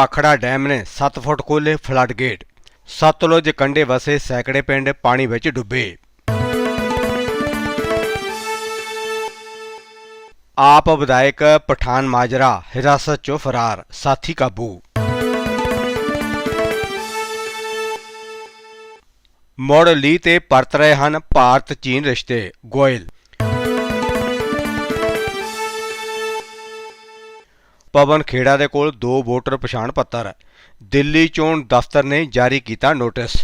Bhakra dam ਨੇ 7 ਫੁੱਟ ਖੋਲੇ flood gate Sutlej ਕੰਢੇ ਵਸੇ ਸੈਂਕੜੇ ਪਿੰਡ ਪਾਣੀ ਵਿੱਚ ਡੁੱਬੇ। ਆਪ ਵਿਧਾਇਕ ਪਠਾਨ ਮਾਜਰਾ, ਹਿਰਾਸਤ 'ਚੋਂ ਫਰਾਰ, ਸਾਥੀ ਕਾਬੂ। ਮੁੜ ਲੀ ਤੇ ਪਰਤ ਰਹੇ ਹਨ ਭਾਰਤ ਚੀਨ ਰਿਸ਼ਤੇ, ਗੋਇਲ ਪਵਨ ਖੇੜਾ ਦੇ ਕੋਲ ਦੋ ਵੋਟਰ ਪਛਾਣ ਪੱਤਰ। ਦਿੱਲੀ ਚੋਣ ਦਫ਼ਤਰ ਨੇ ਜਾਰੀ ਕੀਤਾ ਨੋਟਿਸ।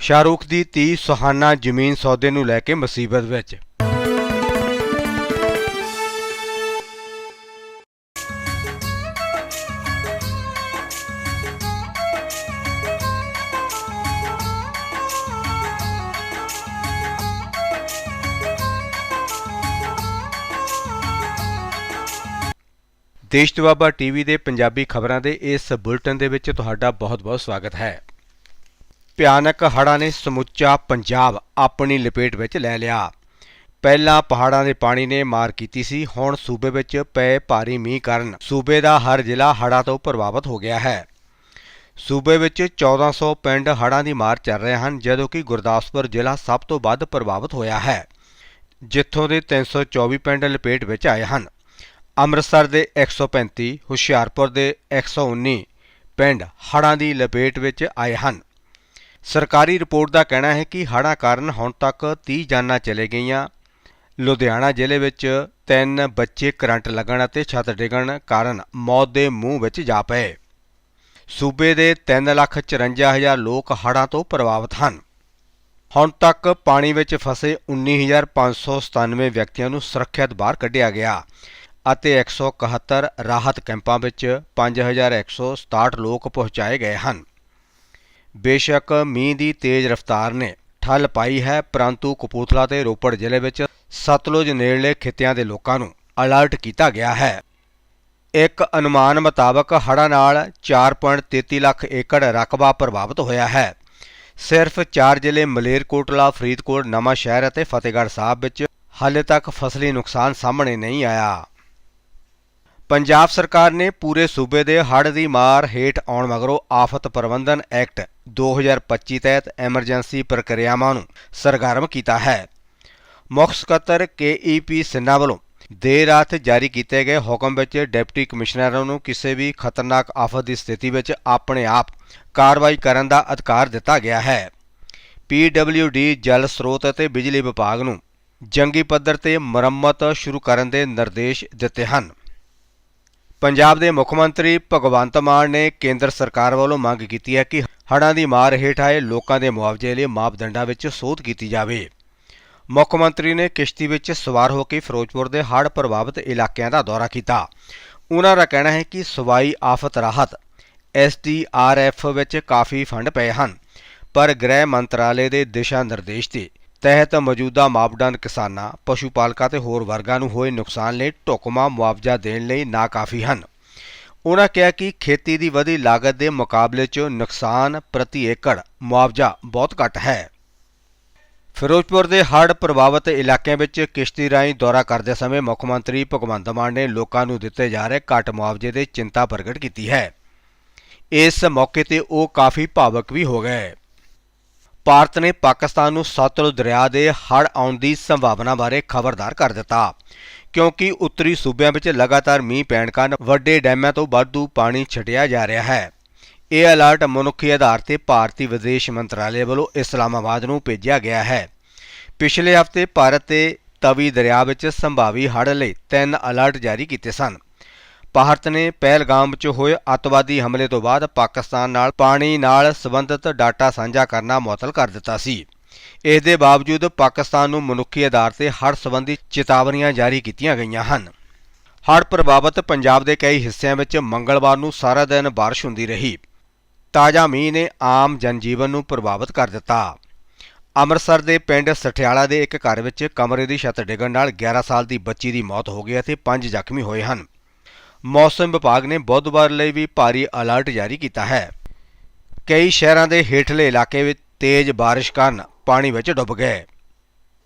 ਸ਼ਾਹਰੁਖ ਦੀ ਧੀ ਸੁਹਾਨਾ ਜ਼ਮੀਨ ਸੌਦੇ ਨੂੰ ਲੈ ਕੇ ਮੁਸੀਬਤ ਵਿੱਚ। ਦੇਸ਼ ਦੁਆਬਾ ਟੀਵੀ ਦੇ ਪੰਜਾਬੀ ਖਬਰਾਂ ਦੇ ਇਸ ਬੁਲੇਟਿਨ ਦੇ ਵਿੱਚ ਤੁਹਾਡਾ ਬਹੁਤ-ਬਹੁਤ ਸਵਾਗਤ ਹੈ। ਭਿਆਨਕ ਹੜ੍ਹਾਂ ਨੇ ਸਮੁੱਚਾ ਪੰਜਾਬ ਆਪਣੀ ਲਪੇਟ ਵਿੱਚ ਲੈ ਲਿਆ। ਪਹਿਲਾਂ ਪਹਾੜਾਂ ਦੇ ਪਾਣੀ ਨੇ ਮਾਰ ਕੀਤੀ ਸੀ, ਹੁਣ ਸੂਬੇ ਵਿੱਚ ਪਏ ਭਾਰੀ ਮੀਂਹ ਕਾਰਨ ਸੂਬੇ ਦਾ ਹਰ ਜ਼ਿਲ੍ਹਾ ਹੜ੍ਹਾਂ ਤੋਂ ਪ੍ਰਭਾਵਿਤ ਹੋ ਗਿਆ ਹੈ। ਸੂਬੇ ਵਿੱਚ 1400 ਪਿੰਡ ਹੜ੍ਹਾਂ ਦੀ ਮਾਰ ਚੱਲ ਰਹੇ ਹਨ, ਜਦੋਂ ਕਿ ਗੁਰਦਾਸਪੁਰ ਜ਼ਿਲ੍ਹਾ ਸਭ ਤੋਂ ਵੱਧ ਪ੍ਰਭਾਵਿਤ ਹੋਇਆ ਹੈ, ਜਿੱਥੋਂ ਦੇ 324 ਪਿੰਡ ਲਪੇਟ ਵਿੱਚ ਆਏ ਹਨ। ਅੰਮ੍ਰਿਤਸਰ ਦੇ 135 ਹੁਸ਼ਿਆਰਪੁਰ ਦੇ 119 ਪਿੰਡ ਹੜ੍ਹਾਂ ਦੀ ਲਪੇਟ ਵਿੱਚ ਆਏ ਹਨ। ਸਰਕਾਰੀ ਰਿਪੋਰਟ ਦਾ ਕਹਿਣਾ ਹੈ ਕਿ ਹੜ੍ਹਾਂ ਕਾਰਨ ਹੁਣ ਤੱਕ 30 ਜਾਨਾਂ ਚਲੇ ਗਈਆਂ। ਲੁਧਿਆਣਾ ਜ਼ਿਲ੍ਹੇ ਵਿੱਚ ਤਿੰਨ ਬੱਚੇ ਕਰੰਟ ਲੱਗਣ ਅਤੇ ਛੱਤ ਡਿੱਗਣ ਕਾਰਨ ਮੌਤ ਦੇ ਮੂੰਹ ਵਿੱਚ ਜਾ ਪਏ। ਸੂਬੇ ਦੇ 354000 ਲੋਕ ਹੜ੍ਹਾਂ ਤੋਂ ਪ੍ਰਭਾਵਿਤ ਹਨ। ਹੁਣ ਤੱਕ ਪਾਣੀ ਵਿੱਚ ਫਸੇ 19597 ਵਿਅਕਤੀਆਂ ਨੂੰ ਸੁਰੱਖਿਅਤ ਬਾਹਰ ਕੱਢਿਆ ਗਿਆ। ਅਤੇ 171 ਰਾਹਤ ਕੈਂਪਾਂ ਵਿੱਚ 5167 ਲੋਕ ਪਹੁੰਚਾਏ ਗਏ ਹਨ। ਬੇਸ਼ੱਕ ਮੀਂਹ ਦੀ ਤੇਜ਼ ਰਫ਼ਤਾਰ ਨੇ ਠੱਲ ਪਾਈ ਹੈ, ਪਰੰਤੂ ਕਪੂਰਥਲਾ ਤੇ ਰੋਪੜ ਜ਼ਿਲ੍ਹੇ ਵਿੱਚ ਸਤਲੁਜ ਨੇੜਲੇ ਖਿੱਤਿਆਂ ਦੇ ਲੋਕਾਂ ਨੂੰ ਅਲਰਟ ਕੀਤਾ ਗਿਆ ਹੈ। ਇੱਕ ਅਨੁਮਾਨ ਮੁਤਾਬਕ ਹੜ੍ਹਾਂ ਨਾਲ 4.33 ਲੱਖ ਏਕੜ ਰਕਬਾ ਪ੍ਰਭਾਵਿਤ ਹੋਇਆ ਹੈ। ਸਿਰਫ 4 ਜ਼ਿਲ੍ਹੇ ਮਲੇਰਕੋਟਲਾ ਫਰੀਦਕੋਟ ਨਵਾਂ ਸ਼ਹਿਰ ਅਤੇ ਫਤਿਹਗੜ੍ਹ ਸਾਹਿਬ ਵਿੱਚ ਹਾਲੇ ਤੱਕ ਫਸਲੀ ਨੁਕਸਾਨ ਸਾਹਮਣੇ ਨਹੀਂ ਆਇਆ। ਪੰਜਾਬ ਸਰਕਾਰ ਨੇ ਪੂਰੇ ਸੂਬੇ ਦੇ ਹੜ੍ਹ ਦੀ ਮਾਰ ਹੇਠ ਆਉਣ ਮਗਰੋਂ ਆਫਤ ਪ੍ਰਬੰਧਨ ਐਕਟ 2025 ਤਹਿਤ ਐਮਰਜੈਂਸੀ ਪ੍ਰਕਿਰਿਆਵਾਂ ਨੂੰ ਸਰਗਰਮ ਕੀਤਾ ਹੈ। ਮੁੱਖ ਸਕੱਤਰ ਕੇਈਪੀ ਸਿੰਨਾ ਵੱਲੋਂ ਦੇਰ ਰਾਤ ਜਾਰੀ ਕੀਤੇ ਗਏ ਹੁਕਮ ਵਿੱਚ ਡਿਪਟੀ ਕਮਿਸ਼ਨਰਾਂ ਨੂੰ ਕਿਸੇ ਵੀ ਖਤਰਨਾਕ ਆਫਤ ਦੀ ਸਥਿਤੀ ਵਿੱਚ ਆਪਣੇ ਆਪ ਕਾਰਵਾਈ ਕਰਨ ਦਾ ਅਧਿਕਾਰ ਦਿੱਤਾ ਗਿਆ ਹੈ। ਪੀਡਬਲਿਊਡੀ ਜਲ ਸਰੋਤ ਅਤੇ ਬਿਜਲੀ ਵਿਭਾਗ ਨੂੰ ਜੰਗੀ ਪੱਧਰ ਤੇ ਮੁਰੰਮਤ ਸ਼ੁਰੂ ਕਰਨ ਦੇ ਨਿਰਦੇਸ਼ ਦਿੱਤੇ ਹਨ। ਪੰਜਾਬ ਦੇ ਮੁੱਖ ਮੰਤਰੀ ਭਗਵੰਤ ਮਾਨ ਨੇ ਕੇਂਦਰ ਸਰਕਾਰ ਵੱਲੋਂ ਮੰਗ ਕੀਤੀ ਹੈ ਕਿ ਹੜ੍ਹਾਂ ਦੀ ਮਾਰ ਹੇਠ ਆਏ ਲੋਕਾਂ ਦੇ ਮੁਆਵਜ਼ੇ ਲਈ ਮਾਪਦੰਡਾਂ ਵਿੱਚ ਸੋਧ ਕੀਤੀ ਜਾਵੇ। ਮੁੱਖ ਮੰਤਰੀ ਨੇ ਕਿਸ਼ਤੀ ਵਿੱਚ ਸਵਾਰ ਹੋ ਕੇ ਫਿਰੋਜ਼ਪੁਰ ਦੇ ਹੜ੍ਹ ਪ੍ਰਭਾਵਿਤ ਇਲਾਕਿਆਂ ਦਾ ਦੌਰਾ ਕੀਤਾ। ਉਹਨਾਂ ਦਾ ਕਹਿਣਾ ਹੈ ਕਿ ਸਵਾਈ ਆਫਤ ਰਾਹਤ ਐਸਡੀਆਰਐਫ ਵਿੱਚ ਕਾਫੀ ਫੰਡ ਪਏ ਹਨ, ਪਰ ਗ੍ਰਹਿ ਮੰਤਰਾਲੇ ਦੇ ਦਿਸ਼ਾ ਨਿਰਦੇਸ਼ 'ਤੇ ਤਹਿਤ ਮੌਜੂਦਾ ਮਾਪਦੰਡ ਕਿਸਾਨਾਂ ਪਸ਼ੂ ਪਾਲਕਾਂ ਤੇ ਹੋਰ ਵਰਗਾਂ ਨੂੰ ਹੋਏ ਨੁਕਸਾਨ ਲਈ ਢੁਕਵਾਂ ਮੁਆਵਜ਼ਾ ਦੇਣ ਲਈ ਨਾਕਾਫੀ ਹਨ। ਉਹਨਾਂ ਕਿਹਾ ਕਿ ਖੇਤੀ ਦੀ ਵਧੀ ਲਾਗਤ ਦੇ ਮੁਕਾਬਲੇ 'ਚ ਨੁਕਸਾਨ ਪ੍ਰਤੀ ਏਕੜ ਮੁਆਵਜ਼ਾ ਬਹੁਤ ਘੱਟ ਹੈ। ਫਿਰੋਜ਼ਪੁਰ ਦੇ ਹੜ੍ਹ ਪ੍ਰਭਾਵਿਤ ਇਲਾਕਿਆਂ ਵਿੱਚ ਕਿਸ਼ਤੀ ਰਾਹੀਂ ਦੌਰਾ ਕਰਦੇ ਸਮੇਂ ਮੁੱਖ ਮੰਤਰੀ ਭਗਵੰਤ ਮਾਨ ਨੇ ਲੋਕਾਂ ਨੂੰ ਦਿੱਤੇ ਜਾ ਰਹੇ ਘੱਟ ਮੁਆਵਜ਼ੇ ਦੇ ਚਿੰਤਾ ਪ੍ਰਗਟ ਕੀਤੀ ਹੈ। ਇਸ ਮੌਕੇ ਤੇ ਉਹ ਕਾਫੀ ਭਾਵਕ ਵੀ ਹੋ ਗਏ। ਭਾਰਤ ਨੇ ਪਾਕਿਸਤਾਨ ਨੂੰ ਸਤਲੁਜ ਦਰਿਆ ਦੇ ਹੜ੍ਹ ਆਉਣ ਦੀ ਸੰਭਾਵਨਾ ਬਾਰੇ ਖਬਰਦਾਰ ਕਰ ਦਿੱਤਾ। ਕਿਉਂਕਿ ਉੱਤਰੀ ਸੂਬਿਆਂ ਵਿੱਚ ਲਗਾਤਾਰ ਮੀਂਹ ਪੈਣ ਕਾਰਨ ਵੱਡੇ ਡੈਮਾਂ ਤੋਂ ਵਾਧੂ ਪਾਣੀ ਛੱਡਿਆ ਜਾ ਰਿਹਾ ਹੈ। ਇਹ ਅਲਰਟ ਮਨੁੱਖੀ ਆਧਾਰ ਤੇ ਭਾਰਤੀ ਵਿਦੇਸ਼ ਮੰਤਰਾਲੇ ਵੱਲੋਂ ਇਸਲਾਮਾਬਾਦ ਨੂੰ ਭੇਜਿਆ ਗਿਆ ਹੈ। ਪਿਛਲੇ ਹਫ਼ਤੇ ਭਾਰਤ ਤੇ ਤਵੀ ਦਰਿਆ ਵਿੱਚ ਸੰਭਾਵੀ ਹੜ੍ਹ ਲਈ ਤਿੰਨ ਅਲਰਟ ਜਾਰੀ ਕੀਤੇ ਸਨ। ਭਾਰਤ ਨੇ ਪਹਿਲਗਾਮ ਵਿੱਚ ਹੋਏ ਅੱਤਵਾਦੀ ਹਮਲੇ ਤੋਂ ਬਾਅਦ ਪਾਕਿਸਤਾਨ ਨਾਲ ਪਾਣੀ ਨਾਲ ਸੰਬੰਧਿਤ ਡਾਟਾ ਸਾਂਝਾ ਕਰਨਾ ਮੁਅੱਤਲ ਕਰ ਦਿੱਤਾ ਸੀ। ਇਸ ਦੇ ਬਾਵਜੂਦ ਪਾਕਿਸਤਾਨ ਨੂੰ ਮਨੁੱਖੀ ਆਧਾਰ ਤੇ ਹੜ੍ਹ ਸੰਬੰਧੀ ਚੇਤਾਵਨੀਆਂ ਜਾਰੀ ਕੀਤੀਆਂ ਗਈਆਂ ਹਨ। ਹੜ੍ਹ ਪ੍ਰਭਾਵਿਤ ਪੰਜਾਬ ਦੇ ਕਈ ਹਿੱਸਿਆਂ ਵਿੱਚ ਮੰਗਲਵਾਰ ਨੂੰ ਸਾਰਾ ਦਿਨ ਬਾਰਿਸ਼ ਹੁੰਦੀ ਰਹੀ। ਤਾਜ਼ਾ ਮੀਂਹ ਨੇ ਆਮ ਜਨਜੀਵਨ ਨੂੰ ਪ੍ਰਭਾਵਿਤ ਕਰ ਦਿੱਤਾ। ਅੰਮ੍ਰਿਤਸਰ ਦੇ ਪਿੰਡ ਸਠਿਆਲਾ ਦੇ ਇੱਕ ਘਰ ਵਿੱਚ ਕਮਰੇ ਦੀ ਛੱਤ ਡਿੱਗਣ ਨਾਲ 11 ਸਾਲ ਦੀ ਬੱਚੀ ਦੀ ਮੌਤ ਹੋ ਗਈ ਅਤੇ 5 ਜ਼ਖਮੀ ਹੋਏ ਹਨ। ਮੌਸਮ ਵਿਭਾਗ ਨੇ ਬੁੱਧਵਾਰ ਲਈ ਵੀ ਭਾਰੀ ਅਲਰਟ ਜਾਰੀ ਕੀਤਾ ਹੈ। ਕਈ ਸ਼ਹਿਰਾਂ ਦੇ ਹੇਠਲੇ ਇਲਾਕੇ ਵਿੱਚ ਤੇਜ਼ ਬਾਰਿਸ਼ ਕਾਰਨ ਪਾਣੀ ਵਿੱਚ ਡੁੱਬ ਗਏ।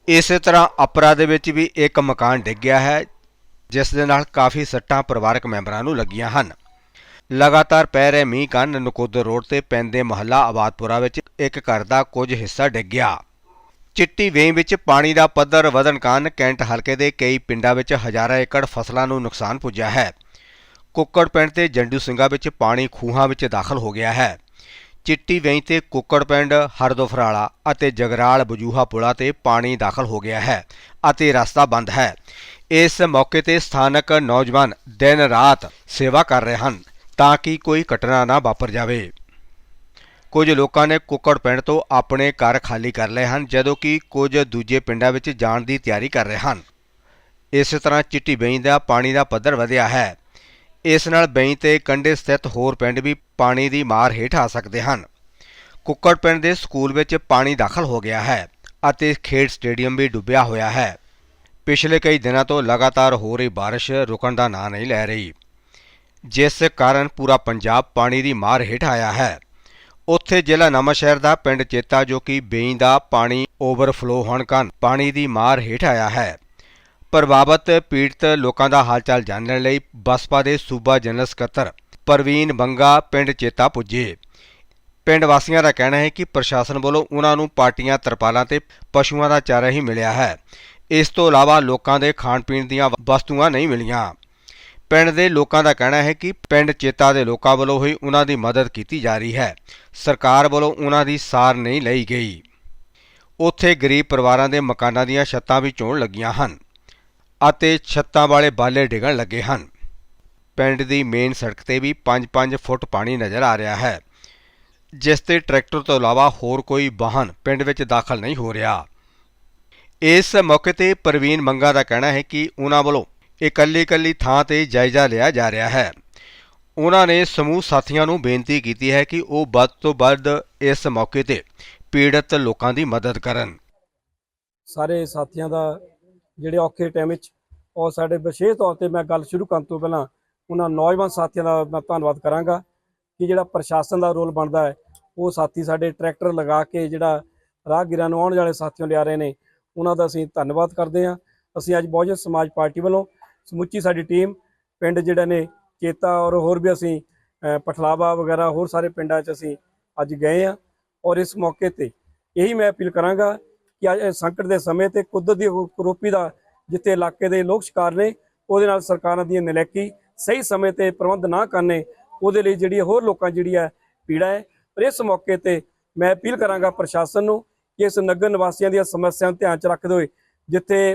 ਇਸੇ ਤਰ੍ਹਾਂ ਅਪਰਾ ਦੇ ਵਿੱਚ ਵੀ ਇੱਕ ਮਕਾਨ ਡਿੱਗ ਗਿਆ ਹੈ, ਜਿਸ ਦੇ ਨਾਲ ਕਾਫੀ ਸੱਟਾਂ ਪਰਿਵਾਰਕ ਮੈਂਬਰਾਂ ਨੂੰ ਲੱਗੀਆਂ ਹਨ। ਲਗਾਤਾਰ ਪੈ ਰਹੇ ਮੀਂਹ ਕਾਰਨ ਨਕੋਦਰ ਰੋਡ ਤੇ ਪੈਂਦੇ ਮਹੱਲਾ ਆਬਾਦਪੁਰਾ ਵਿੱਚ ਇੱਕ ਘਰ ਦਾ ਕੁਝ ਹਿੱਸਾ ਡਿੱਗ ਗਿਆ। ਚਿੱਟੀ ਵੇਈ ਵਿੱਚ ਪਾਣੀ ਦਾ ਪੱਧਰ ਵਧਣ ਕਾਰਨ ਕੈਂਟ ਹਲਕੇ ਦੇ ਕਈ ਪਿੰਡਾਂ ਵਿੱਚ ਹਜ਼ਾਰਾਂ ਏਕੜ ਫਸਲਾਂ ਨੂੰ ਨੁਕਸਾਨ ਪੁੱਜਾ ਹੈ। ਕੁੱਕੜ ਪਿੰਡ ਤੇ ਜੰਡੂ ਸਿੰਘਾ ਵਿੱਚ ਪਾਣੀ ਖੂਹਾਂ ਵਿੱਚ ਦਾਖਲ ਹੋ ਗਿਆ ਹੈ। ਚਿੱਟੀ ਵੇਈ ਤੇ ਕੁੱਕੜ ਪਿੰਡ, ਹਰਦੋਫਰਾਲਾ ਅਤੇ ਜਗਰਾਲ ਬਜੂਹਾ ਪੁਲਾ ਤੇ ਪਾਣੀ ਦਾਖਲ ਹੋ ਗਿਆ ਹੈ ਅਤੇ ਰਸਤਾ ਬੰਦ ਹੈ। ਇਸ ਮੌਕੇ ਤੇ ਸਥਾਨਕ ਨੌਜਵਾਨ ਦਿਨ ਰਾਤ ਸੇਵਾ ਕਰ ਰਹੇ ਹਨ ਤਾਂ ਕਿ ਕੋਈ ਘਟਨਾ ਨਾ ਵਾਪਰ ਜਾਵੇ। ਕੁਝ ਲੋਕਾਂ ਨੇ ਕੁੱਕੜ ਪਿੰਡ ਤੋਂ ਆਪਣੇ ਘਰ ਖਾਲੀ ਕਰ ਲਏ ਹਨ, ਜਦੋਂ ਕਿ ਕੁਝ ਦੂਜੇ ਪਿੰਡਾਂ ਵਿੱਚ ਜਾਣ ਦੀ ਤਿਆਰੀ ਕਰ ਰਹੇ ਹਨ। ਇਸੇ ਤਰ੍ਹਾਂ ਚਿੱਟੀ ਬੇਈ ਦਾ ਪਾਣੀ ਦਾ ਪੱਧਰ ਵਧਿਆ ਹੈ। ਇਸ ਨਾਲ ਬੇਈ ਤੇ ਕੰਢੇ ਸਥਿਤ ਹੋਰ ਪਿੰਡ ਵੀ ਪਾਣੀ ਦੀ ਮਾਰ ਹੇਠ ਆ ਸਕਦੇ ਹਨ ਕੁੱਕੜ ਪਿੰਡ ਦੇ ਸਕੂਲ ਵਿੱਚ ਪਾਣੀ ਦਾਖਲ ਹੋ ਗਿਆ ਹੈ ਅਤੇ ਖੇਡ ਸਟੇਡੀਅਮ ਵੀ ਡੁੱਬਿਆ ਹੋਇਆ ਹੈ ਪਿਛਲੇ ਕਈ ਦਿਨਾਂ ਤੋਂ ਲਗਾਤਾਰ ਹੋ ਰਹੀ بارش ਰੁਕਣ ਦਾ ਨਾਂ ਨਹੀਂ ਲੈ ਰਹੀ ਜਿਸ ਕਾਰਨ ਪੂਰਾ ਪੰਜਾਬ ਪਾਣੀ ਦੀ ਮਾਰ ਹੇਠ ਆਇਆ ਹੈ ਉੱਥੇ ਜ਼ਿਲ੍ਹਾ ਨਵਾਂਸ਼ਹਿਰ ਦਾ ਪਿੰਡ ਚੇਤਾ ਜੋ ਕਿ ਬੇਈ ਦਾ ਪਾਣੀ ਓਵਰਫਲੋ ਹੋਣ ਕਾਰਨ ਪਾਣੀ ਦੀ ਮਾਰ ਹੇਠ ਆਇਆ ਹੈ ਪ੍ਰਭਾਵਿਤ ਪੀੜਤ ਲੋਕਾਂ ਦਾ ਹਾਲਚਾਲ ਜਾਣਨ ਲਈ ਬਸਪਾ ਦੇ ਸੂਬਾ ਜਨਰਲ ਸਕੱਤਰ ਪ੍ਰਵੀਨ ਬੰਗਾ ਪਿੰਡ ਚੇਤਾ ਪੁੱਜੇ। ਪਿੰਡ ਵਾਸੀਆਂ ਦਾ ਕਹਿਣਾ ਹੈ ਕਿ ਪ੍ਰਸ਼ਾਸਨ ਵੱਲੋਂ ਉਹਨਾਂ ਨੂੰ ਪਾਰਟੀਆਂ, ਤਰਪਾਲਾਂ ਤੇ ਪਸ਼ੂਆਂ ਦਾ ਚਾਰਾ ਹੀ ਮਿਲਿਆ ਹੈ। ਇਸ ਤੋਂ ਇਲਾਵਾ ਲੋਕਾਂ ਦੇ ਖਾਣ ਪੀਣ ਦੀਆਂ ਵਸਤੂਆਂ ਨਹੀਂ ਮਿਲੀਆਂ। ਪਿੰਡ ਦੇ ਲੋਕਾਂ ਦਾ ਕਹਿਣਾ ਹੈ ਕਿ ਪਿੰਡ ਚੇਤਾ ਦੇ ਲੋਕਾਂ ਵੱਲੋਂ ਹੀ ਉਹਨਾਂ ਦੀ ਮਦਦ ਕੀਤੀ ਜਾ ਰਹੀ ਹੈ। ਸਰਕਾਰ ਵੱਲੋਂ ਉਹਨਾਂ ਦੀ ਸਾਰ ਨਹੀਂ ਲਈ ਗਈ। ਉੱਥੇ ਗਰੀਬ ਪਰਿਵਾਰਾਂ ਦੇ ਮਕਾਨਾਂ ਦੀਆਂ ਛੱਤਾਂ ਵੀ ਚੋਣ ਲੱਗੀਆਂ ਹਨ। ਅਤੇ ਛੱਤਾਂ ਵਾਲੇ ਬਾਲੇ ਡਿੱਗਣ ਲੱਗੇ ਹਨ। ਪਿੰਡ ਦੀ ਮੇਨ ਸੜਕ ਤੇ ਵੀ 5-5 ਫੁੱਟ ਪਾਣੀ ਨਜ਼ਰ ਆ ਰਿਹਾ ਹੈ, ਜਿਸ ਤੇ ਟਰੈਕਟਰ ਤੋਂ ਇਲਾਵਾ ਹੋਰ ਕੋਈ ਵਾਹਨ ਪਿੰਡ ਵਿੱਚ ਦਾਖਲ ਨਹੀਂ ਹੋ ਰਿਹਾ। ਇਸ ਮੌਕੇ ਤੇ ਪ੍ਰਵੀਨ ਮੰਗਾ ਦਾ ਕਹਿਣਾ ਹੈ ਕਿ ਉਹਨਾਂ ਵੱਲੋਂ ਇਕੱਲੀ ਇਕੱਲੀ ਥਾਂ ਤੇ ਜਾਇਜ਼ਾ ਲਿਆ ਜਾ ਰਿਹਾ ਹੈ। ਉਹਨਾਂ ਨੇ ਸਮੂਹ ਸਾਥੀਆਂ ਨੂੰ ਬੇਨਤੀ ਕੀਤੀ ਹੈ ਕਿ ਉਹ ਵੱਧ ਤੋਂ ਵੱਧ ਇਸ ਮੌਕੇ ਤੇ ਪੀੜਤ ਲੋਕਾਂ ਦੀ ਮਦਦ ਕਰਨ। ਸਾਰੇ ਸਾਥੀਆਂ ਦਾ ਜਿਹੜੇ ਔਖੇ ਟਾਈਮ ਵਿੱਚ ਔਰ ਸਾਡੇ ਵਿਸ਼ੇਸ਼ ਤੌਰ ਤੇ ਮੈਂ ਗੱਲ ਸ਼ੁਰੂ ਕਰਨ ਤੋਂ ਪਹਿਲਾਂ ਉਹਨਾਂ ਨੌਜਵਾਨ ਸਾਥੀਆਂ ਦਾ ਮੈਂ ਧੰਨਵਾਦ ਕਰਾਂਗਾ ਕਿ ਜਿਹੜਾ ਪ੍ਰਸ਼ਾਸਨ ਦਾ ਰੋਲ ਬਣਦਾ ਹੈ, ਉਹ ਸਾਥੀ ਸਾਡੇ ਟਰੈਕਟਰ ਲਗਾ ਕੇ ਜਿਹੜਾ ਰਾਹਗੀਰਾਂ ਨੂੰ ਆਉਣ ਵਾਲੇ ਸਾਥੀਆਂ ਲਿਆ ਰਹੇ ਨੇ, ਉਹਨਾਂ ਦਾ ਅਸੀਂ ਧੰਨਵਾਦ ਕਰਦੇ ਹਾਂ। ਅਸੀਂ ਅੱਜ ਬਹੁਜਨ ਸਮਾਜ ਪਾਰਟੀ ਵੱਲੋਂ ਸਮੁੱਚੀ ਸਾਡੀ ਟੀਮ, ਪਿੰਡ ਜਿਹੜੇ ਨੇ ਚੇਤਾ ਔਰ ਹੋਰ ਵੀ ਅਸੀਂ ਪਠਲਾਵਾ ਵਗੈਰਾ ਹੋਰ ਸਾਰੇ ਪਿੰਡਾਂ 'ਚ ਅਸੀਂ ਅੱਜ ਗਏ ਆ ਔਰ ਇਸ ਮੌਕੇ ਤੇ ਇਹੀ ਮੈਂ ਅਪੀਲ ਕਰਾਂਗਾ ਕਿ ਅੱਜ ਸੰਕਟ ਦੇ ਸਮੇਂ ਤੇ ਕੁਦਰਤ ਦੀ ਕਰੋਪੀ ਦਾ ਜਿੱਥੇ ਇਲਾਕੇ ਦੇ ਲੋਕ ਸ਼ਿਕਾਰ ਨੇ, ਉਹਦੇ ਨਾਲ ਸਰਕਾਰਾਂ ਦੀ ਨਲੈਕੀ ਸਹੀ ਸਮੇਂ ਤੇ ਪ੍ਰਬੰਧ ਨਾ ਕਰਨੇ, ਉਹਦੇ ਲਈ ਜਿਹੜੀ ਹੋਰ ਲੋਕਾਂ ਜਿਹੜੀ ਹੈ, ਪੀੜਾ ਹੈ। ਪਰ ਇਸ ਮੌਕੇ ਤੇ ਮੈਂ ਅਪੀਲ ਕਰਾਂਗਾ ਪ੍ਰਸ਼ਾਸਨ ਨੂੰ ਕਿ ਇਸ ਨਗਰ ਨਿਵਾਸੀਆਂ ਦੀਆਂ ਸਮੱਸਿਆਵਾਂ ਧਿਆਨ 'ਚ ਰੱਖਦੇ ਹੋਏ, ਜਿੱਥੇ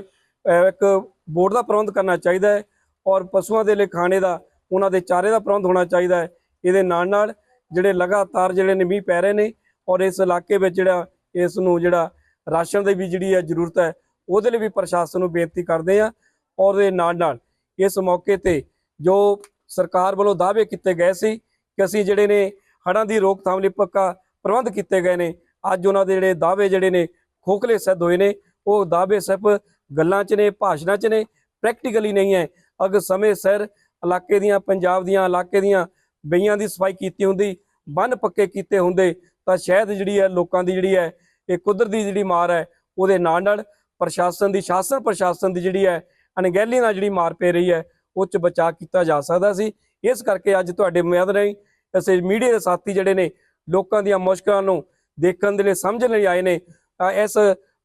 ਇੱਕ ਬੋਰਡ ਦਾ ਪ੍ਰਬੰਧ ਕਰਨਾ ਚਾਹੀਦਾ ਹੈ ਔਰ ਪਸ਼ੂਆਂ ਦੇ ਲਈ ਖਾਣੇ ਦਾ, ਉਹਨਾਂ ਦੇ ਚਾਰੇ ਦਾ ਪ੍ਰਬੰਧ ਹੋਣਾ ਚਾਹੀਦਾ ਹੈ। ਇਹਦੇ ਨਾਲ ਨਾਲ ਜਿਹੜੇ ਲਗਾਤਾਰ ਜਿਹੜੇ ਨੇ ਮੀਂਹ ਪੈ ਰਹੇ ਨੇ ਔਰ ਇਸ ਇਲਾਕੇ ਵਿੱਚ ਜਿਹੜਾ ਇਸ ਨੂੰ ਜਿਹੜਾ ਰਾਸ਼ਨ ਦੀ ਵੀ ਜਿਹੜੀ ਹੈ ਜ਼ਰੂਰਤ ਹੈ, ਉਹਦੇ ਲਈ ਵੀ ਪ੍ਰਸ਼ਾਸਨ ਨੂੰ ਬੇਨਤੀ ਕਰਦੇ ਆ ਔਰ ਦੇ ਨਾਲ ਨਾਲ ਇਸ ਮੌਕੇ ਤੇ ਜੋ ਸਰਕਾਰ ਵੱਲੋਂ ਦਾਅਵੇ ਕੀਤੇ ਗਏ ਸੀ ਕਿ ਅਸੀਂ ਜਿਹੜੇ ਨੇ ਹੜ੍ਹਾਂ ਦੀ ਰੋਕਥਾਮ ਲਈ ਪੱਕਾ ਪ੍ਰਬੰਧ ਕੀਤੇ ਗਏ ਨੇ, ਅੱਜ ਉਹਨਾਂ ਦੇ ਜਿਹੜੇ ਦਾਅਵੇ ਜਿਹੜੇ ਨੇ ਖੋਖਲੇ ਸਿੱਧ ਹੋਏ ਨੇ, ਉਹ ਦਾਅਵੇ ਸਿਰਫ ਗੱਲਾਂ 'ਚ ਨੇ, ਭਾਸ਼ਣਾਂ 'ਚ ਨੇ ਪ੍ਰੈਕਟੀਕਲੀ ਨਹੀਂ ਹੈ। ਅਗਰ ਸਮੇਂ ਸਿਰ ਇਲਾਕੇ ਦੀਆਂ, ਪੰਜਾਬ ਦੀਆਂ, ਇਲਾਕੇ ਦੀਆਂ ਬਈਆਂ ਦੀ ਸਫ਼ਾਈ ਕੀਤੀ ਹੁੰਦੀ, ਬੰਨ ਪੱਕੇ ਕੀਤੇ ਹੁੰਦੇ, ਤਾਂ ਸ਼ਾਇਦ ਜਿਹੜੀ ਹੈ ਲੋਕਾਂ ਦੀ ਜਿਹੜੀ ਹੈ ਇਹ ਕੁਦਰਤੀ ਜਿਹੜੀ ਮਾਰ ਹੈ ਉਹਦੇ ਨਾਲ ਨਾਲ ਪ੍ਰਸ਼ਾਸਨ ਦੀ ਸ਼ਾਸਨ ਪ੍ਰਸ਼ਾਸਨ ਦੀ ਜਿਹੜੀ ਹੈ ਅਣਗਹਿਲੀ ਨਾਲ ਜਿਹੜੀ ਮਾਰ ਪੈ ਰਹੀ ਹੈ ਉਹ ਚ ਬਚਾਅ ਕੀਤਾ ਜਾ ਸਕਦਾ ਸੀ। ਇਸ ਕਰਕੇ ਅੱਜ ਤੁਹਾਡੇ ਮਿਆਦ ਰਹੀ ਅਸੀਂ ਮੀਡੀਆ ਦੇ ਸਾਥੀ ਜਿਹੜੇ ਨੇ ਲੋਕਾਂ ਦੀਆਂ ਮੁਸ਼ਕਲਾਂ ਨੂੰ ਦੇਖਣ ਦੇ ਲਈ ਸਮਝਣ ਲਈ ਆਏ ਨੇ ਇਸ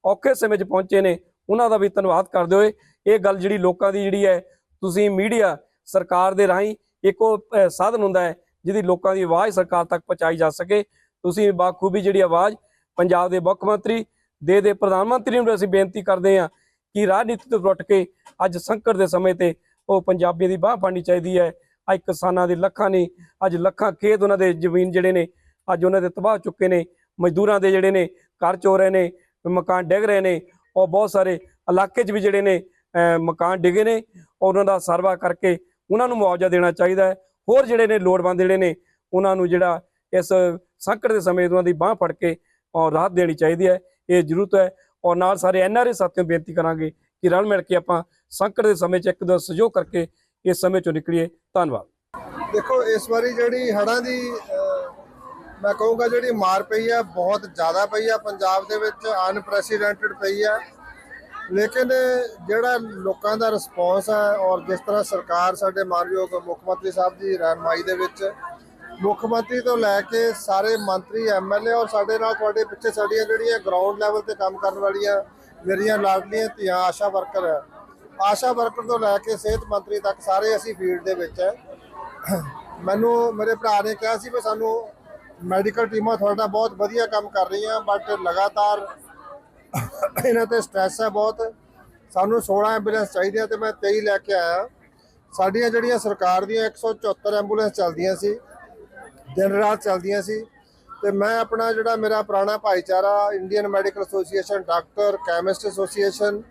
ਔਖੇ ਸਮੇਂ 'ਚ ਪਹੁੰਚੇ ਨੇ ਉਹਨਾਂ ਦਾ ਵੀ ਧੰਨਵਾਦ ਕਰਦੇ ਹੋਏ। ਇਹ ਗੱਲ ਜਿਹੜੀ ਲੋਕਾਂ ਦੀ ਜਿਹੜੀ ਹੈ ਤੁਸੀਂ ਮੀਡੀਆ ਸਰਕਾਰ ਦੇ ਰਾਹੀਂ ਇੱਕੋ ਅਹ, ਸਾਧਨ ਹੁੰਦਾ ਹੈ ਜਿਹਦੀ ਲੋਕਾਂ ਦੀ ਆਵਾਜ਼ ਸਰਕਾਰ ਤੱਕ ਪਹੁੰਚਾਈ ਜਾ ਸਕੇ। ਤੁਸੀਂ ਬਾਖੂਬੀ ਜਿਹੜੀ ਆਵਾਜ਼ ਪੰਜਾਬ ਦੇ ਮੁੱਖ ਮੰਤਰੀ ਦੇ ਦੇ ਪ੍ਰਧਾਨ ਮੰਤਰੀ ਨੂੰ ਅਸੀਂ ਬੇਨਤੀ ਕਰਦੇ ਹਾਂ ਕਿ ਰਾਜਨੀਤੀ ਤੋਂ ਟੁੱਟ ਕੇ ਅੱਜ ਸੰਕਟ ਦੇ ਸਮੇਂ ਤੇ ਉਹ ਪੰਜਾਬੀਆਂ ਦੀ ਬਾਹ ਫੜਨੀ ਚਾਹੀਦੀ ਹੈ। ਅੱਜ ਕਿਸਾਨਾਂ ਦੇ ਲੱਖਾਂ ਨੇ ਅੱਜ ਲੱਖਾਂ ਖੇਤ ਉਹਨਾਂ ਦੇ ਜ਼ਮੀਨ ਜਿਹੜੇ ਨੇ, ਅੱਜ ਉਹਨਾਂ ਦੇ ਤਬਾਹ ਚੁੱਕੇ ਨੇ, ਮਜ਼ਦੂਰਾਂ ਦੇ ਜਿਹੜੇ ਨੇ ਘਰ ਚੋ ਰਹੇ ਨੇ, ਮਕਾਨ ਡਿੱਗ ਰਹੇ ਨੇ ਔਰ ਬਹੁਤ ਸਾਰੇ ਇਲਾਕੇ 'ਚ ਵੀ ਜਿਹੜੇ ਨੇ ਮਕਾਨ ਡਿੱਗੇ ਨੇ ਔਰ ਉਹਨਾਂ ਦਾ ਸਰਵਾ ਕਰਕੇ ਉਹਨਾਂ ਨੂੰ ਮੁਆਵਜ਼ਾ ਦੇਣਾ ਚਾਹੀਦਾ ਹੈ। ਹੋਰ ਜਿਹੜੇ ਨੇ ਲੋੜਵੰਦ ਜਿਹੜੇ ਨੇ, ਉਹਨਾਂ ਨੂੰ ਜਿਹੜਾ ਇਸ ਸੰਕਟ ਦੇ ਸਮੇਂ ਉਹਨਾਂ ਦੀ ਬਾਹ ਫੜ ਕੇ ਔਰ ਰਾਹਤ ਦੇਣੀ ਚਾਹੀਦੀ ਹੈ, ਇਹ ਜ਼ਰੂਰਤ ਹੈ ਔਰ ਨਾਲ ਸਾਰੇ ਐਨਆਰਏ ਸਾਥੀਆਂ ਨੂੰ ਬੇਨਤੀ ਕਰਾਂਗੇ ਕਿ ਰਲ ਮਿਲ ਕੇ ਆਪਾਂ ਸੰਕਟ ਦੇ ਸਮੇਂ 'ਚ ਇੱਕ ਦੂਜੇ ਸਹਿਯੋਗ ਕਰਕੇ ਇਸ ਸਮੇਂ 'ਚੋਂ ਨਿਕਲੀਏ। ਧੰਨਵਾਦ। ਦੇਖੋ, ਇਸ ਵਾਰੀ ਜਿਹੜੀ ਹੜ੍ਹਾਂ ਦੀ ਮੈਂ ਕਹੂੰਗਾ ਜਿਹੜੀ ਮਾਰ ਪਈ ਹੈ ਬਹੁਤ ਜ਼ਿਆਦਾ ਪਈ ਹੈ ਪੰਜਾਬ ਦੇ ਵਿੱਚ ਅਨਪ੍ਰੈਸੀਡੈਂਟਡ ਪਈ ਹੈ ਲੇਕਿਨ ਜਿਹੜਾ ਲੋਕਾਂ ਦਾ ਰਿਸਪੌਂਸ ਹੈ ਔਰ ਜਿਸ ਤਰ੍ਹਾਂ ਸਰਕਾਰ ਸਾਡੇ ਮਾਨਯੋਗ ਮੁੱਖ ਮੰਤਰੀ ਸਾਹਿਬ ਦੀ ਰਹਿਨਮਾਈ ਦੇ ਵਿੱਚ ਮੁੱਖ ਮੰਤਰੀ ਤੋਂ ਲੈ ਕੇ ਸਾਰੇ ਮੰਤਰੀ ਐਮਐਲਏ ਔਰ ਸਾਡੇ ਨਾਲ ਤੁਹਾਡੇ ਪਿੱਛੇ ਸਾਡੀਆਂ ਜਿਹੜੀਆਂ ਗਰਾਊਂਡ ਲੈਵਲ ਤੇ ਕੰਮ ਕਰਨ ਵਾਲੀਆਂ ਮੇਰੀਆਂ ਲਾਡਲੀਆਂ ਧੀਆਂ, ਆਸ਼ਾ ਵਰਕਰ ਹੈ। ਆਸ਼ਾ ਵਰਕਰ ਤੋਂ ਲੈ ਕੇ ਸਿਹਤ ਮੰਤਰੀ ਤੱਕ ਸਾਰੇ ਅਸੀਂ ਫੀਲਡ ਦੇ ਵਿੱਚ ਹੈ। ਮੈਨੂੰ, ਮੇਰੇ ਭਰਾ ਨੇ ਕਿਹਾ ਸੀ ਵੀ ਸਾਨੂੰ ਮੈਡੀਕਲ ਟੀਮਾਂ ਤੁਹਾਡਾ ਬਹੁਤ ਵਧੀਆ ਕੰਮ ਕਰ ਰਹੀਆਂ ਬਟ ਲਗਾਤਾਰ ਇਹਨਾਂ ਤੇ ਸਟ੍ਰੈਸ ਹੈ ਬਹੁਤ। ਸਾਨੂੰ 16 ਐਂਬੂਲੈਂਸ ਚਾਹੀਦੀਆਂ ਤੇ ਮੈਂ 23 ਲੈ ਕੇ ਆਇਆ। ਸਾਡੀਆਂ ਜਿਹੜੀਆਂ ਸਰਕਾਰ ਦੀਆਂ 174 ਐਂਬੂਲੈਂਸ ਚੱਲਦੀਆਂ ਸੀ ਦਿਨ ਰਾਤ ਚੱਲਦੀਆਂ ਸੀ ਤੇ ਮੈਂ ਆਪਣਾ ਜਿਹੜਾ ਮੇਰਾ ਪੁਰਾਣਾ ਭਾਈਚਾਰਾ Indian medical association doctor chemist association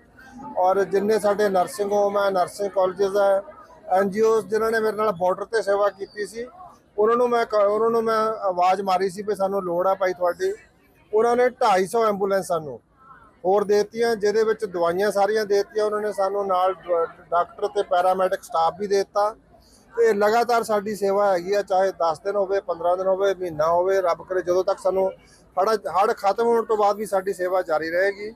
ਔਰ ਜਿੰਨੇ ਸਾਡੇ ਨਰਸਿੰਗ ਹੋਮ ਹੈ ਨਰਸਿੰਗ ਕਾਲਜਸ ਹੈ ਐਨਜੀਓਜ਼ ਜਿਨ੍ਹਾਂ ਨੇ ਮੇਰੇ ਨਾਲ ਬਾਰਡਰ ਤੇ ਸੇਵਾ ਕੀਤੀ ਸੀ, ਉਹਨਾਂ ਨੂੰ ਮੈਂ ਕ- ਉਹਨਾਂ ਨੂੰ ਮੈਂ ਆਵਾਜ਼ ਮਾਰੀ ਸੀ ਵੀ ਸਾਨੂੰ ਲੋੜ ਆ ਭਾਈ ਤੁਹਾਡੀ। ਉਹਨਾਂ ਨੇ 250 ਐਂਬੂਲੈਂਸ ਸਾਨੂੰ ਹੋਰ ਦੇਤੀਆਂ, ਜਿਹਦੇ ਵਿੱਚ ਦਵਾਈਆਂ ਸਾਰੀਆਂ ਦੇਤੀਆਂ, ਉਹਨਾਂ ਨੇ ਸਾਨੂੰ ਨਾਲ ਡ- ਡਾਕਟਰ ਤੇ ਪੈਰਾਮੈਡਿਕ ਸਟਾਫ ਵੀ ਦੇਤਾ। ਤੇ ਲਗਾਤਾਰ ਸਾਡੀ ਸੇਵਾ ਹੈਗੀ ਆ, ਚਾਹੇ 10 ਦਿਨ ਹੋਵੇ 15 ਦਿਨ ਹੋਵੇ, ਮਹੀਨਾ ਹੋਵੇ, ਰੱਬ ਕਰੇ ਜਦੋਂ ਤੱਕ ਸਾਨੂੰ ਹੜ ਹੜ ਖਤਮ ਹੋਣ ਤੋਂ ਬਾਅਦ ਵੀ ਸਾਡੀ ਸੇਵਾ ਜਾਰੀ ਰਹੇਗੀ।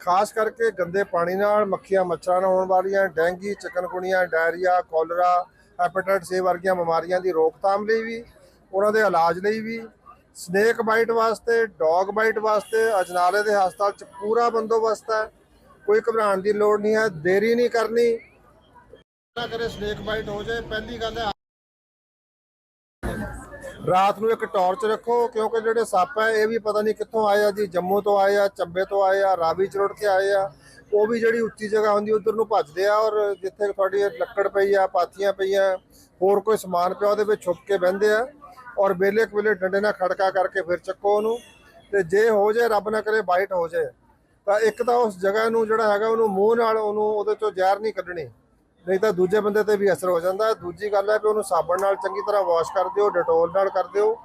ਖਾਸ ਕਰਕੇ ਗੰਦੇ ਪਾਣੀ ਨਾਲ, ਮੱਖੀਆਂ, ਮੱਛਰਾਂ ਨਾਲ ਹੋਣ ਵਾਲੀਆਂ, dengue, chikungunya, diarrhoea, cholera, hepatitis A ਵਰਗੀਆਂ ਬਿਮਾਰੀਆਂ ਦੀ ਰੋਕਥਾਮ ਲਈ ਵੀ, ਉਹਨਾਂ ਦੇ ਇਲਾਜ ਲਈ ਵੀ, ਸਨੇਕ ਬਾਈਟ ਵਾਸਤੇ, ਡੌਗ ਬਾਈਟ ਵਾਸਤੇ, ਅਜਨਾਲੇ ਦੇ ਹਸਪਤਾਲ 'ਚ ਪੂਰਾ ਬੰਦੋਬਸਤ ਹੈ। ਕੋਈ ਘਬਰਾਉਣ ਦੀ ਲੋੜ ਨਹੀਂ ਹੈ, ਦੇਰੀ ਨਹੀਂ ਕਰਨੀ। ਨਾ ਕਰੇ ਸਨੇਕ ਬਾਈਟ ਹੋ ਜਾਏ, ਪਹਿਲੀ ਗੱਲ ਹੈ ਰਾਤ ਨੂੰ ਇੱਕ ਟਾਰਚ ਰੱਖੋ, ਕਿਉਂਕਿ ਜਿਹੜੇ ਸੱਪ ਹੈ ਇਹ ਵੀ ਪਤਾ ਨਹੀਂ ਕਿੱਥੋਂ ਆਏ ਆ ਜੀ, ਜੰਮੂ ਤੋਂ ਆਏ ਆ, ਚੱਬੇ ਤੋਂ ਆਏ ਆ, ਰਾਵੀ ਚਰੋੜ ਕੇ ਆਏ ਆ। ਉਹ ਵੀ ਜਿਹੜੀ ਉੱਚੀ ਜਗ੍ਹਾ ਹੁੰਦੀ, ਉਧਰ ਨੂੰ ਭੱਜਦੇ ਆ, ਔਰ ਜਿੱਥੇ ਤੁਹਾਡੀ ਲੱਕੜ ਪਈ ਆ, ਪਾਥੀਆਂ ਪਈਆਂ, ਹੋਰ ਕੋਈ ਸਮਾਨ ਪਿਆ, ਉਹਦੇ ਵਿੱਚ ਛੁਪ ਕੇ ਬਹਿੰਦੇ ਆ, ਔਰ ਵੇਲੇ ਕਵੇਲੇ ਡੰਡੇ ਨਾਲ ਖੜਕਾ ਕਰਕੇ ਫਿਰ ਚੱਕੋ ਉਹਨੂੰ। ਤੇ ਜੇ ਹੋ ਜਾਏ, ਰੱਬ ਨਾ ਕਰੇ ਬਾਈਟ ਹੋ ਜਾਏ। ਤਾਂ ਇੱਕ ਤਾਂ ਉਸ ਜਗ੍ਹਾ ਨੂੰ ਜਿਹੜਾ ਹੈਗਾ, ਉਹਨੂੰ ਮੂੰਹ ਨਾਲ ਉਹਨੂੰ ਉਹਦੇ ਚੋਂ ਜ਼ਹਿਰ ਨਹੀਂ ਕੱਢਣੀ। ਨਹੀਂ ਤਾਂ ਦੂਜੇ ਬੰਦੇ ਤੇ ਵੀ ਅਸਰ ਹੋ ਜਾਂਦਾ। ਦੂਜੀ ਗੱਲ ਹੈ ਕਿ ਉਹਨੂੰ ਸਾਬਣ ਨਾਲ ਚੰਗੀ ਤਰ੍ਹਾਂ ਵਾਸ਼ ਕਰ ਦਿਓ, ਡਿਟੋਲ ਨਾਲ ਕਰ ਦਿਓ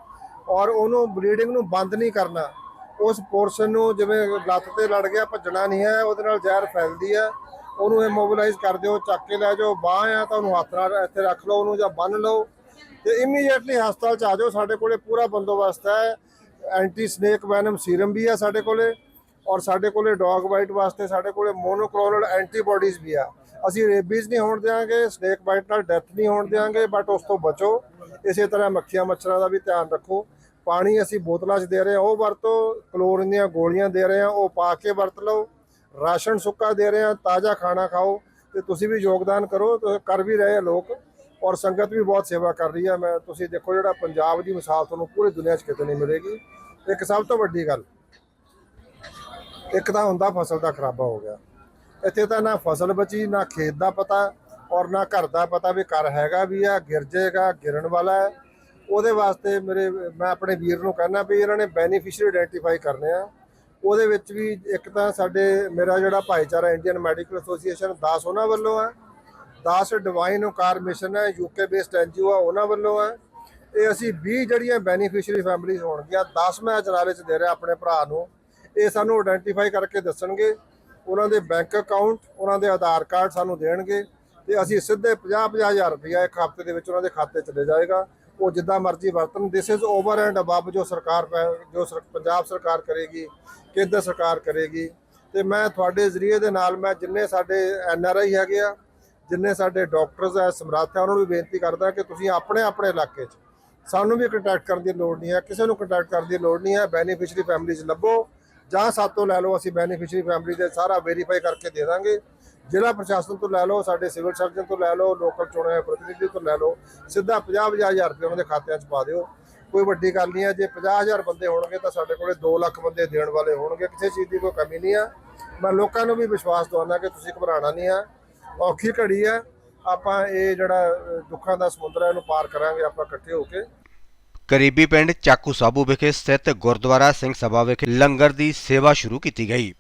ਔਰ ਉਹਨੂੰ ਬਲੀਡਿੰਗ ਨੂੰ ਬੰਦ ਨਹੀਂ ਕਰਨਾ। ਉਸ ਪੋਰਸ਼ਨ ਨੂੰ ਜਿਵੇਂ ਲੱਤ ਤੇ ਲੜ ਗਿਆ, ਭੱਜਣਾ ਨਹੀਂ ਹੈ, ਉਹਦੇ ਨਾਲ ਜ਼ਹਿਰ ਫੈਲਦੀ ਹੈ। ਉਹਨੂੰ ਇਮੋਬਿਲਾਈਜ਼ ਕਰ ਦਿਓ, ਚੱਕ ਕੇ ਲੈ ਜਾਓ, ਬਾਹ ਆ ਤਾਂ ਉਹਨੂੰ ਹੱਥ ਨਾਲ ਇੱਥੇ ਰੱਖ ਲਓ, ਉਹਨੂੰ ਜਾਂ ਬੰਨ ਲਓ। ਤੇ ਇਮੀਡੀਏਟਲੀ ਹਸਪਤਾਲ ਚ ਆ ਜਾਓ, ਸਾਡੇ ਕੋਲੇ ਪੂਰਾ ਬੰਦੋਬਸਤ ਹੈ। ਐਂਟੀ ਸਨੇਕ ਵੈਨਮ ਸੀਰਮ ਵੀ ਹੈ ਸਾਡੇ ਕੋਲੇ ਔਰ ਸਾਡੇ ਕੋਲੇ ਡੌਗ ਬਾਈਟ ਵਾਸਤੇ ਸਾਡੇ ਕੋਲੇ ਮੋਨੋਕਲੋਨਲ ਐਂਟੀਬਾਡੀਜ਼ ਵੀ ਆ। ਅਸੀਂ ਰੇਬੀਜ਼ ਨਹੀਂ ਹੋਣ ਦਿਆਂਗੇ ਸਨੇਕ ਬਾਈਟ ਨਾਲ ਡੈਥ ਨਹੀਂ ਹੋਣ ਦਿਆਂਗੇ ਬਟ ਉਸ ਤੋਂ ਬਚੋ। ਇਸੇ ਤਰ੍ਹਾਂ ਮੱਖੀਆਂ ਮੱਛਰਾਂ ਦਾ ਵੀ ਧਿਆਨ ਰੱਖੋ। ਪਾਣੀ ਅਸੀਂ ਬੋਤਲਾਂ 'ਚ ਦੇ ਰਹੇ ਹਾਂ, ਉਹ ਵਰਤੋ। ਕਲੋਰੀਨ ਦੀਆਂ ਗੋਲੀਆਂ ਦੇ ਰਹੇ ਹਾਂ, ਉਹ ਪਾ ਕੇ ਵਰਤ ਲਓ। ਰਾਸ਼ਨ ਸੁੱਕਾ ਦੇ ਰਹੇ ਹਾਂ, ਤਾਜ਼ਾ ਖਾਣਾ ਖਾਓ ਤੇ ਤੁਸੀਂ ਵੀ ਯੋਗਦਾਨ ਕਰੋ, ਤੇ ਕਰ ਵੀ ਰਹੇ ਆ ਲੋਕ। ਔਰ ਸੰਗਤ ਵੀ ਬਹੁਤ ਸੇਵਾ ਕਰ ਰਹੀ ਹੈ ਮੈਂ, ਤੁਸੀਂ ਦੇਖੋ ਜਿਹੜਾ ਪੰਜਾਬ ਦੀ ਮਿਸਾਲ ਤੁਹਾਨੂੰ ਪੂਰੀ ਦੁਨੀਆ 'ਚ ਕਿਤੇ ਨਹੀਂ ਮਿਲੇਗੀ। ਇੱਕ ਸਭ ਤੋਂ ਵੱਡੀ ਗੱਲ, ਇੱਕ ਤਾਂ ਹੁੰਦਾ ਫਸਲ ਦਾ ਖਰਾਬਾ ਹੋ ਗਿਆ। ਇੱਥੇ ਤਾਂ ਨਾ ਫਸਲ ਬਚੀ, ਨਾ ਖੇਤ ਦਾ ਪਤਾ ਔਰ ਨਾ ਘਰ ਦਾ ਪਤਾ ਵੀ ਘਰ ਹੈਗਾ ਵੀ ਆ, ਗਿਰ ਜਾਏਗਾ, ਗਿਰਨ ਵਾਲਾ ਹੈ। ਉਹਦੇ ਵਾਸਤੇ ਮੇਰੇ, ਮੈਂ ਆਪਣੇ ਵੀਰ ਨੂੰ ਕਹਿਣਾ ਵੀ ਇਹਨਾਂ ਨੇ ਬੈਨੀਫੀਸ਼ੀਅਰੀ ਆਇਡੈਂਟੀਫਾਈ ਕਰਨੇ ਆ। ਉਹਦੇ ਵਿੱਚ ਵੀ ਇੱਕ ਤਾਂ ਸਾਡੇ ਮੇਰਾ ਜਿਹੜਾ ਭਾਈਚਾਰਾ ਇੰਡੀਅਨ ਮੈਡੀਕਲ ਐਸੋਸੀਏਸ਼ਨ ਦਾਸ ਉਹਨਾਂ ਵੱਲੋਂ ਹੈ ਦਾਸ ਡਿਵਾਈਨ ਓਕਾਰ ਮਿਸ਼ਨ ਹੈ ਯੂਕੇ ਬੇਸਡ ਐਨਜੀਓ ਆ ਉਹਨਾਂ ਵੱਲੋਂ ਹੈ ਇਹ ਅਸੀਂ 20 ਜਿਹੜੀਆਂ ਬੈਨੀਫੀਸ਼ੀਅਰੀ ਫੈਮਿਲੀਜ਼ ਹੋਣਗੀਆਂ 10 ਮੈਂ ਅਜਨਾਲੇ ਚ ਦੇ ਰਿਹਾ ਆਪਣੇ ਭਰਾ ਨੂੰ। ਇਹ ਸਾਨੂੰ ਆਇਡੈਂਟੀਫਾਈ ਕਰਕੇ ਦੱਸਣਗੇ। ਉਹਨਾਂ ਦੇ ਬੈਂਕ ਅਕਾਊਂਟ ਉਹਨਾਂ ਦੇ ਆਧਾਰ ਕਾਰਡ ਸਾਨੂੰ ਦੇਣਗੇ ਤੇ ਅਸੀਂ ਸਿੱਧੇ 50 ਹਜ਼ਾਰ ਰੁਪਇਆ ਇੱਕ ਹਫ਼ਤੇ ਦੇ ਵਿੱਚ ਉਹਨਾਂ ਦੇ ਖਾਤੇ ਚਲੇ ਜਾਏਗਾ। ਉਹ ਜਿੱਦਾਂ ਮਰਜ਼ੀ ਵਰਤਣ। This is over and above ਜੋ ਸਰਕਾਰ ਪੈ- ਜੋ ਸਰ- ਪੰਜਾਬ ਸਰਕਾਰ ਕਰੇਗੀ, ਕੇਂਦਰ ਸਰਕਾਰ ਕਰੇਗੀ। ਤੇ ਮੈਂ ਤੁਹਾਡੇ ਜ਼ਰੀਏ ਦੇ ਨਾਲ ਮੈਂ ਜਿੰਨੇ ਸਾਡੇ ਐਨ ਆਰ ਆਈ ਹੈਗੇ ਆ, ਜਿੰਨੇ ਸਾਡੇ ਡਾਕਟਰਸ ਐ ਸਮਰੱਥ ਹੈ ਉਹਨਾਂ ਨੂੰ ਵੀ ਬੇਨਤੀ ਕਰਦਾ ਕਿ ਤੁਸੀਂ ਆਪਣੇ ਆਪਣੇ ਇਲਾਕੇ 'ਚ ਸਾਨੂੰ ਵੀ ਕੰਟੈਕਟ ਕਰਨ ਦੀ ਲੋੜ ਨਹੀਂ ਹੈ। ਕਿਸੇ ਨੂੰ ਕੰਟੈਕਟ ਕਰਨ ਦੀ ਲੋੜ ਨਹੀਂ ਹੈ। ਬੈਨੀਫੀਸ਼ੀਅਰੀ ਫੈਮਿਲੀਜ਼ ਲੱਭੋ। ਜਾਂ ਤੋਂ ਲੈ ਲਓ, ਅਸੀਂ ਬੈਨੀਫੀਸ਼ੀਅਰੀ ਫੈਮਿਲੀ ਦੇ ਸਾਰਾ ਵੈਰੀਫਾਈ ਕਰਕੇ ਦੇ ਦਾਂਗੇ। ਜ਼ਿਲ੍ਹਾ ਪ੍ਰਸ਼ਾਸਨ ਤੋਂ ਲੈ ਲਓ, ਸਾਡੇ ਸਿਵਲ ਸਰਜਨ ਤੋਂ ਲੈ ਲਓ ਲੋਕਲ ਚੁਣੇ ਹੋਏ ਪ੍ਰਤੀਨਿਧੀ ਤੋਂ ਲੈ ਲਓ, ਸਿੱਧਾ 50 ਹਜ਼ਾਰ ਰੁਪਏ ਉਹਨਾਂ ਦੇ ਖਾਤਿਆਂ 'ਚ ਪਾ ਦਿਓ। ਕੋਈ ਵੱਡੀ ਗੱਲ ਨਹੀਂ ਹੈ, ਜੇ 50000 ਬੰਦੇ ਹੋਣਗੇ ਤਾਂ ਸਾਡੇ ਕੋਲੇ 2 ਲੱਖ ਬੰਦੇ ਦੇਣ ਵਾਲੇ ਹੋਣਗੇ, ਕਿਸੇ ਚੀਜ਼ ਦੀ ਕੋਈ ਕਮੀ ਨਹੀਂ ਆ ਮੈਂ ਲੋਕਾਂ ਨੂੰ ਵੀ ਵਿਸ਼ਵਾਸ ਦਵਾਉਣਾ ਕਿ ਤੁਸੀਂ ਘਬਰਾਣਾ ਨਹੀਂ ਹੈ, ਔਖੀ ਘੜੀ ਹੈ। ਆਪਾਂ ਇਹ ਜਿਹੜਾ ਦੁੱਖਾਂ ਦਾ ਸਮੁੰਦਰ ਹੈ, ਇਹਨੂੰ ਪਾਰ ਕਰਾਂਗੇ, ਆਪਾਂ ਇਕੱਠੇ ਹੋ ਕੇ। ਕਰੀਬੀ ਪਿੰਡ ਚਾਕੂ ਸਾਬੂ ਵਿਖੇ ਸਥਿਤ ਗੁਰਦੁਆਰਾ ਸਿੰਘ ਸਭਾ ਵਿਖੇ ਲੰਗਰ ਦੀ ਸੇਵਾ ਸ਼ੁਰੂ ਕੀਤੀ ਗਈ।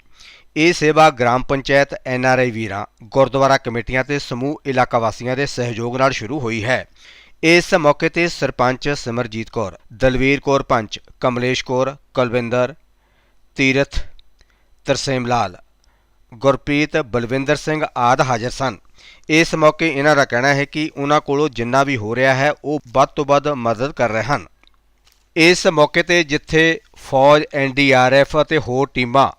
ਇਹ ਸੇਵਾ ਗ੍ਰਾਮ ਪੰਚਾਇਤ ਐਨਆਰਆਈ ਵੀਰਾਂ, ਗੁਰਦੁਆਰਾ ਕਮੇਟੀਆਂ ਤੇ ਸਮੂਹ ਇਲਾਕਾ ਵਾਸੀਆਂ ਦੇ ਸਹਿਯੋਗ ਨਾਲ ਸ਼ੁਰੂ ਹੋਈ ਹੈ। ਇਸ ਮੌਕੇ ਤੇ ਸਰਪੰਚ ਸਿਮਰਜੀਤ ਕੌਰ, ਦਲਵੀਰ ਕੌਰ ਪੰਚ, ਕਮਲੇਸ਼ ਕੌਰ, ਕੁਲਵਿੰਦਰ, ਤੀਰਥ, ਤਰਸੇਮ ਲਾਲ, ਗੁਰਪ੍ਰੀਤ, ਬਲਵਿੰਦਰ ਸਿੰਘ ਆਦ ਹਾਜ਼ਰ ਸਨ। ਇਸ ਮੌਕੇ ਇਹਨਾਂ ਦਾ ਕਹਿਣਾ ਹੈ ਕਿ ਉਹਨਾਂ ਕੋਲੋਂ ਜਿੰਨਾ ਵੀ ਹੋ ਰਿਹਾ ਹੈ, ਉਹ ਵੱਧ ਤੋਂ ਵੱਧ ਮਦਦ ਕਰ ਰਹੇ ਹਨ। ਇਸ ਮੌਕੇ ਤੇ ਜਿੱਥੇ ਫੌਜ ਐਨਡੀਆਰਐਫ ਅਤੇ ਹੋਰ ਟੀਮਾਂ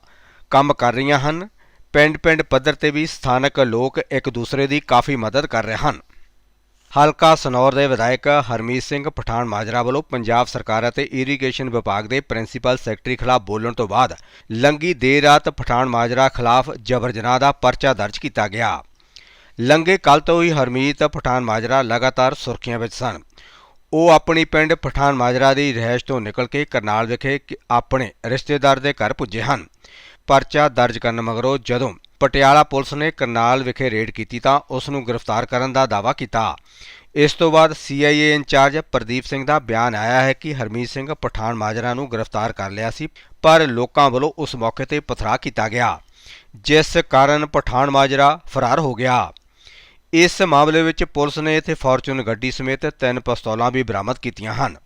ਕੰਮ ਕਰ ਰਹੀਆਂ ਹਨ, ਪਿੰਡ-ਪਿੰਡ ਪੱਧਰ ਤੇ ਵੀ ਸਥਾਨਕ ਲੋਕ ਇੱਕ ਦੂਸਰੇ ਦੀ ਕਾਫੀ ਮਦਦ ਕਰ ਰਹੇ ਹਨ। ਹਲਕਾ ਸਨੌਰ ਦੇ ਵਿਧਾਇਕ ਹਰਮੀਤ ਸਿੰਘ ਪਠਾਨ ਮਾਜਰਾ ਵੱਲੋਂ ਪੰਜਾਬ ਸਰਕਾਰ ਅਤੇ ਇਰੀਗੇਸ਼ਨ ਵਿਭਾਗ ਦੇ ਪ੍ਰਿੰਸੀਪਲ ਸੈਕਟਰੀ ਖਿਲਾਫ ਬੋਲਣ ਤੋਂ ਬਾਅਦ ਲੰਗੀ ਦੇਰ ਰਾਤ ਪਠਾਨ ਮਾਜਰਾ ਖਿਲਾਫ ਜਬਰ ਜਨਾਹ ਦਾ ਪਰਚਾ ਦਰਜ ਕੀਤਾ ਗਿਆ। ਲੰਗੇ ਕੱਲ ਤੋਂ ਹੀ ਹਰਮੀਤ, ਪਠਾਨ ਮਾਜਰਾ ਲਗਾਤਾਰ ਸੁਰਖੀਆਂ ਵਿੱਚ ਸਨ। ਉਹ ਆਪਣੀ ਪਿੰਡ ਪਠਾਨ ਮਾਜਰਾ ਦੀ ਰਿਹਾਇਸ਼ ਤੋਂ ਨਿਕਲ ਕੇ ਕਰਨਾਲ ਵਿਖੇ ਆਪਣੇ ਰਿਸ਼ਤੇਦਾਰ ਦੇ ਘਰ ਪੁੱਜੇ ਹਨ। ਪਰਚਾ ਦਰਜ ਕਰਨ ਮਗਰੋਂ ਜਦੋਂ ਪਟਿਆਲਾ ਪੁਲਿਸ ਨੇ ਕਰਨਾਲ ਵਿਖੇ ਰੇਡ ਕੀਤੀ ਤਾਂ ਉਸ ਨੂੰ ਗ੍ਰਿਫਤਾਰ ਕਰਨ ਦਾ ਦਾਅਵਾ ਕੀਤਾ। ਇਸ ਤੋਂ ਬਾਅਦ ਸੀਆਈਏ ਇੰਚਾਰਜ ਪ੍ਰਦੀਪ ਸਿੰਘ ਦਾ ਬਿਆਨ ਆਇਆ ਹੈ ਕਿ ਹਰਮੀਤ ਸਿੰਘ ਪਠਾਨ ਮਾਜਰਾ ਨੂੰ ਗ੍ਰਿਫਤਾਰ ਕਰ ਲਿਆ ਸੀ, ਪਰ ਲੋਕਾਂ ਵੱਲੋਂ ਉਸ ਮੌਕੇ ਤੇ ਪਥਰਾ ਕੀਤਾ ਗਿਆ, ਜਿਸ ਕਾਰਨ ਪਠਾਨ ਮਾਜਰਾ ਫਰਾਰ ਹੋ ਗਿਆ। ਇਸ ਮਾਮਲੇ ਵਿੱਚ ਪੁਲਿਸ ਨੇ ਇੱਥੇ ਫਾਰਚੂਨ ਗੱਡੀ ਸਮੇਤ ਤਿੰਨ ਪਿਸਤੌਲਾਂ ਵੀ ਬਰਾਮਦ ਕੀਤੀਆਂ ਹਨ।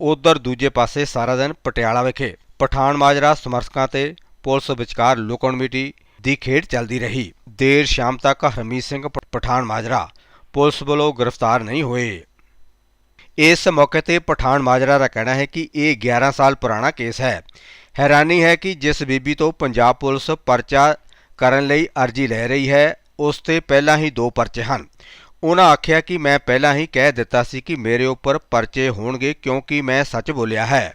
ਉਧਰ ਦੂਜੇ ਪਾਸੇ ਸਾਰਾ ਦਿਨ ਪਟਿਆਲਾ ਵਿਖੇ ਪਠਾਨ ਮਾਜਰਾ ਸਮਰਥਕਾਂ ਤੇ ਪੁਲਿਸ ਵਿਚਕਾਰ ਲੁਕਣ ਮਿਟੀ ਦੀ ਖੇਡ ਚੱਲਦੀ ਰਹੀ। ਦੇਰ ਸ਼ਾਮ ਤੱਕ ਹਰਮੀਤ ਸਿੰਘ ਪ- ਪਠਾਨ ਮਾਜਰਾ ਪੁਲਿਸ ਵੱਲੋਂ ਗ੍ਰਿਫਤਾਰ ਨਹੀਂ ਹੋਏ। ਇਸ ਮੌਕੇ ਤੇ ਪਠਾਨ ਮਾਜਰਾ ਦਾ ਕਹਿਣਾ ਹੈ ਕਿ ਇਹ 11 ਸਾਲ ਪੁਰਾਣਾ ਕੇਸ ਹੈ। ਹੈਰਾਨੀ ਹੈ ਕਿ ਜਿਸ ਬੀਬੀ ਤੋਂ ਪੰਜਾਬ ਪੁਲਿਸ ਪਰਚਾ ਕਰਨ ਲਈ ਅਰਜ਼ੀ ਲੈ ਰਹੀ ਹੈ ਉਸ ਤੇ ਪਹਿਲਾਂ ਹੀ ਦੋ ਪਰਚੇ ਹਨ। ਉਹਨਾਂ ਆਖਿਆ ਕਿ ਮੈਂ ਪਹਿਲਾਂ ਹੀ ਕਹਿ ਦਿੱਤਾ ਸੀ ਕਿ ਮੇਰੇ ਉੱਪਰ ਪਰਚੇ ਹੋਣਗੇ ਕਿਉਂਕਿ ਮੈਂ ਸੱਚ ਬੋਲਿਆ ਹੈ।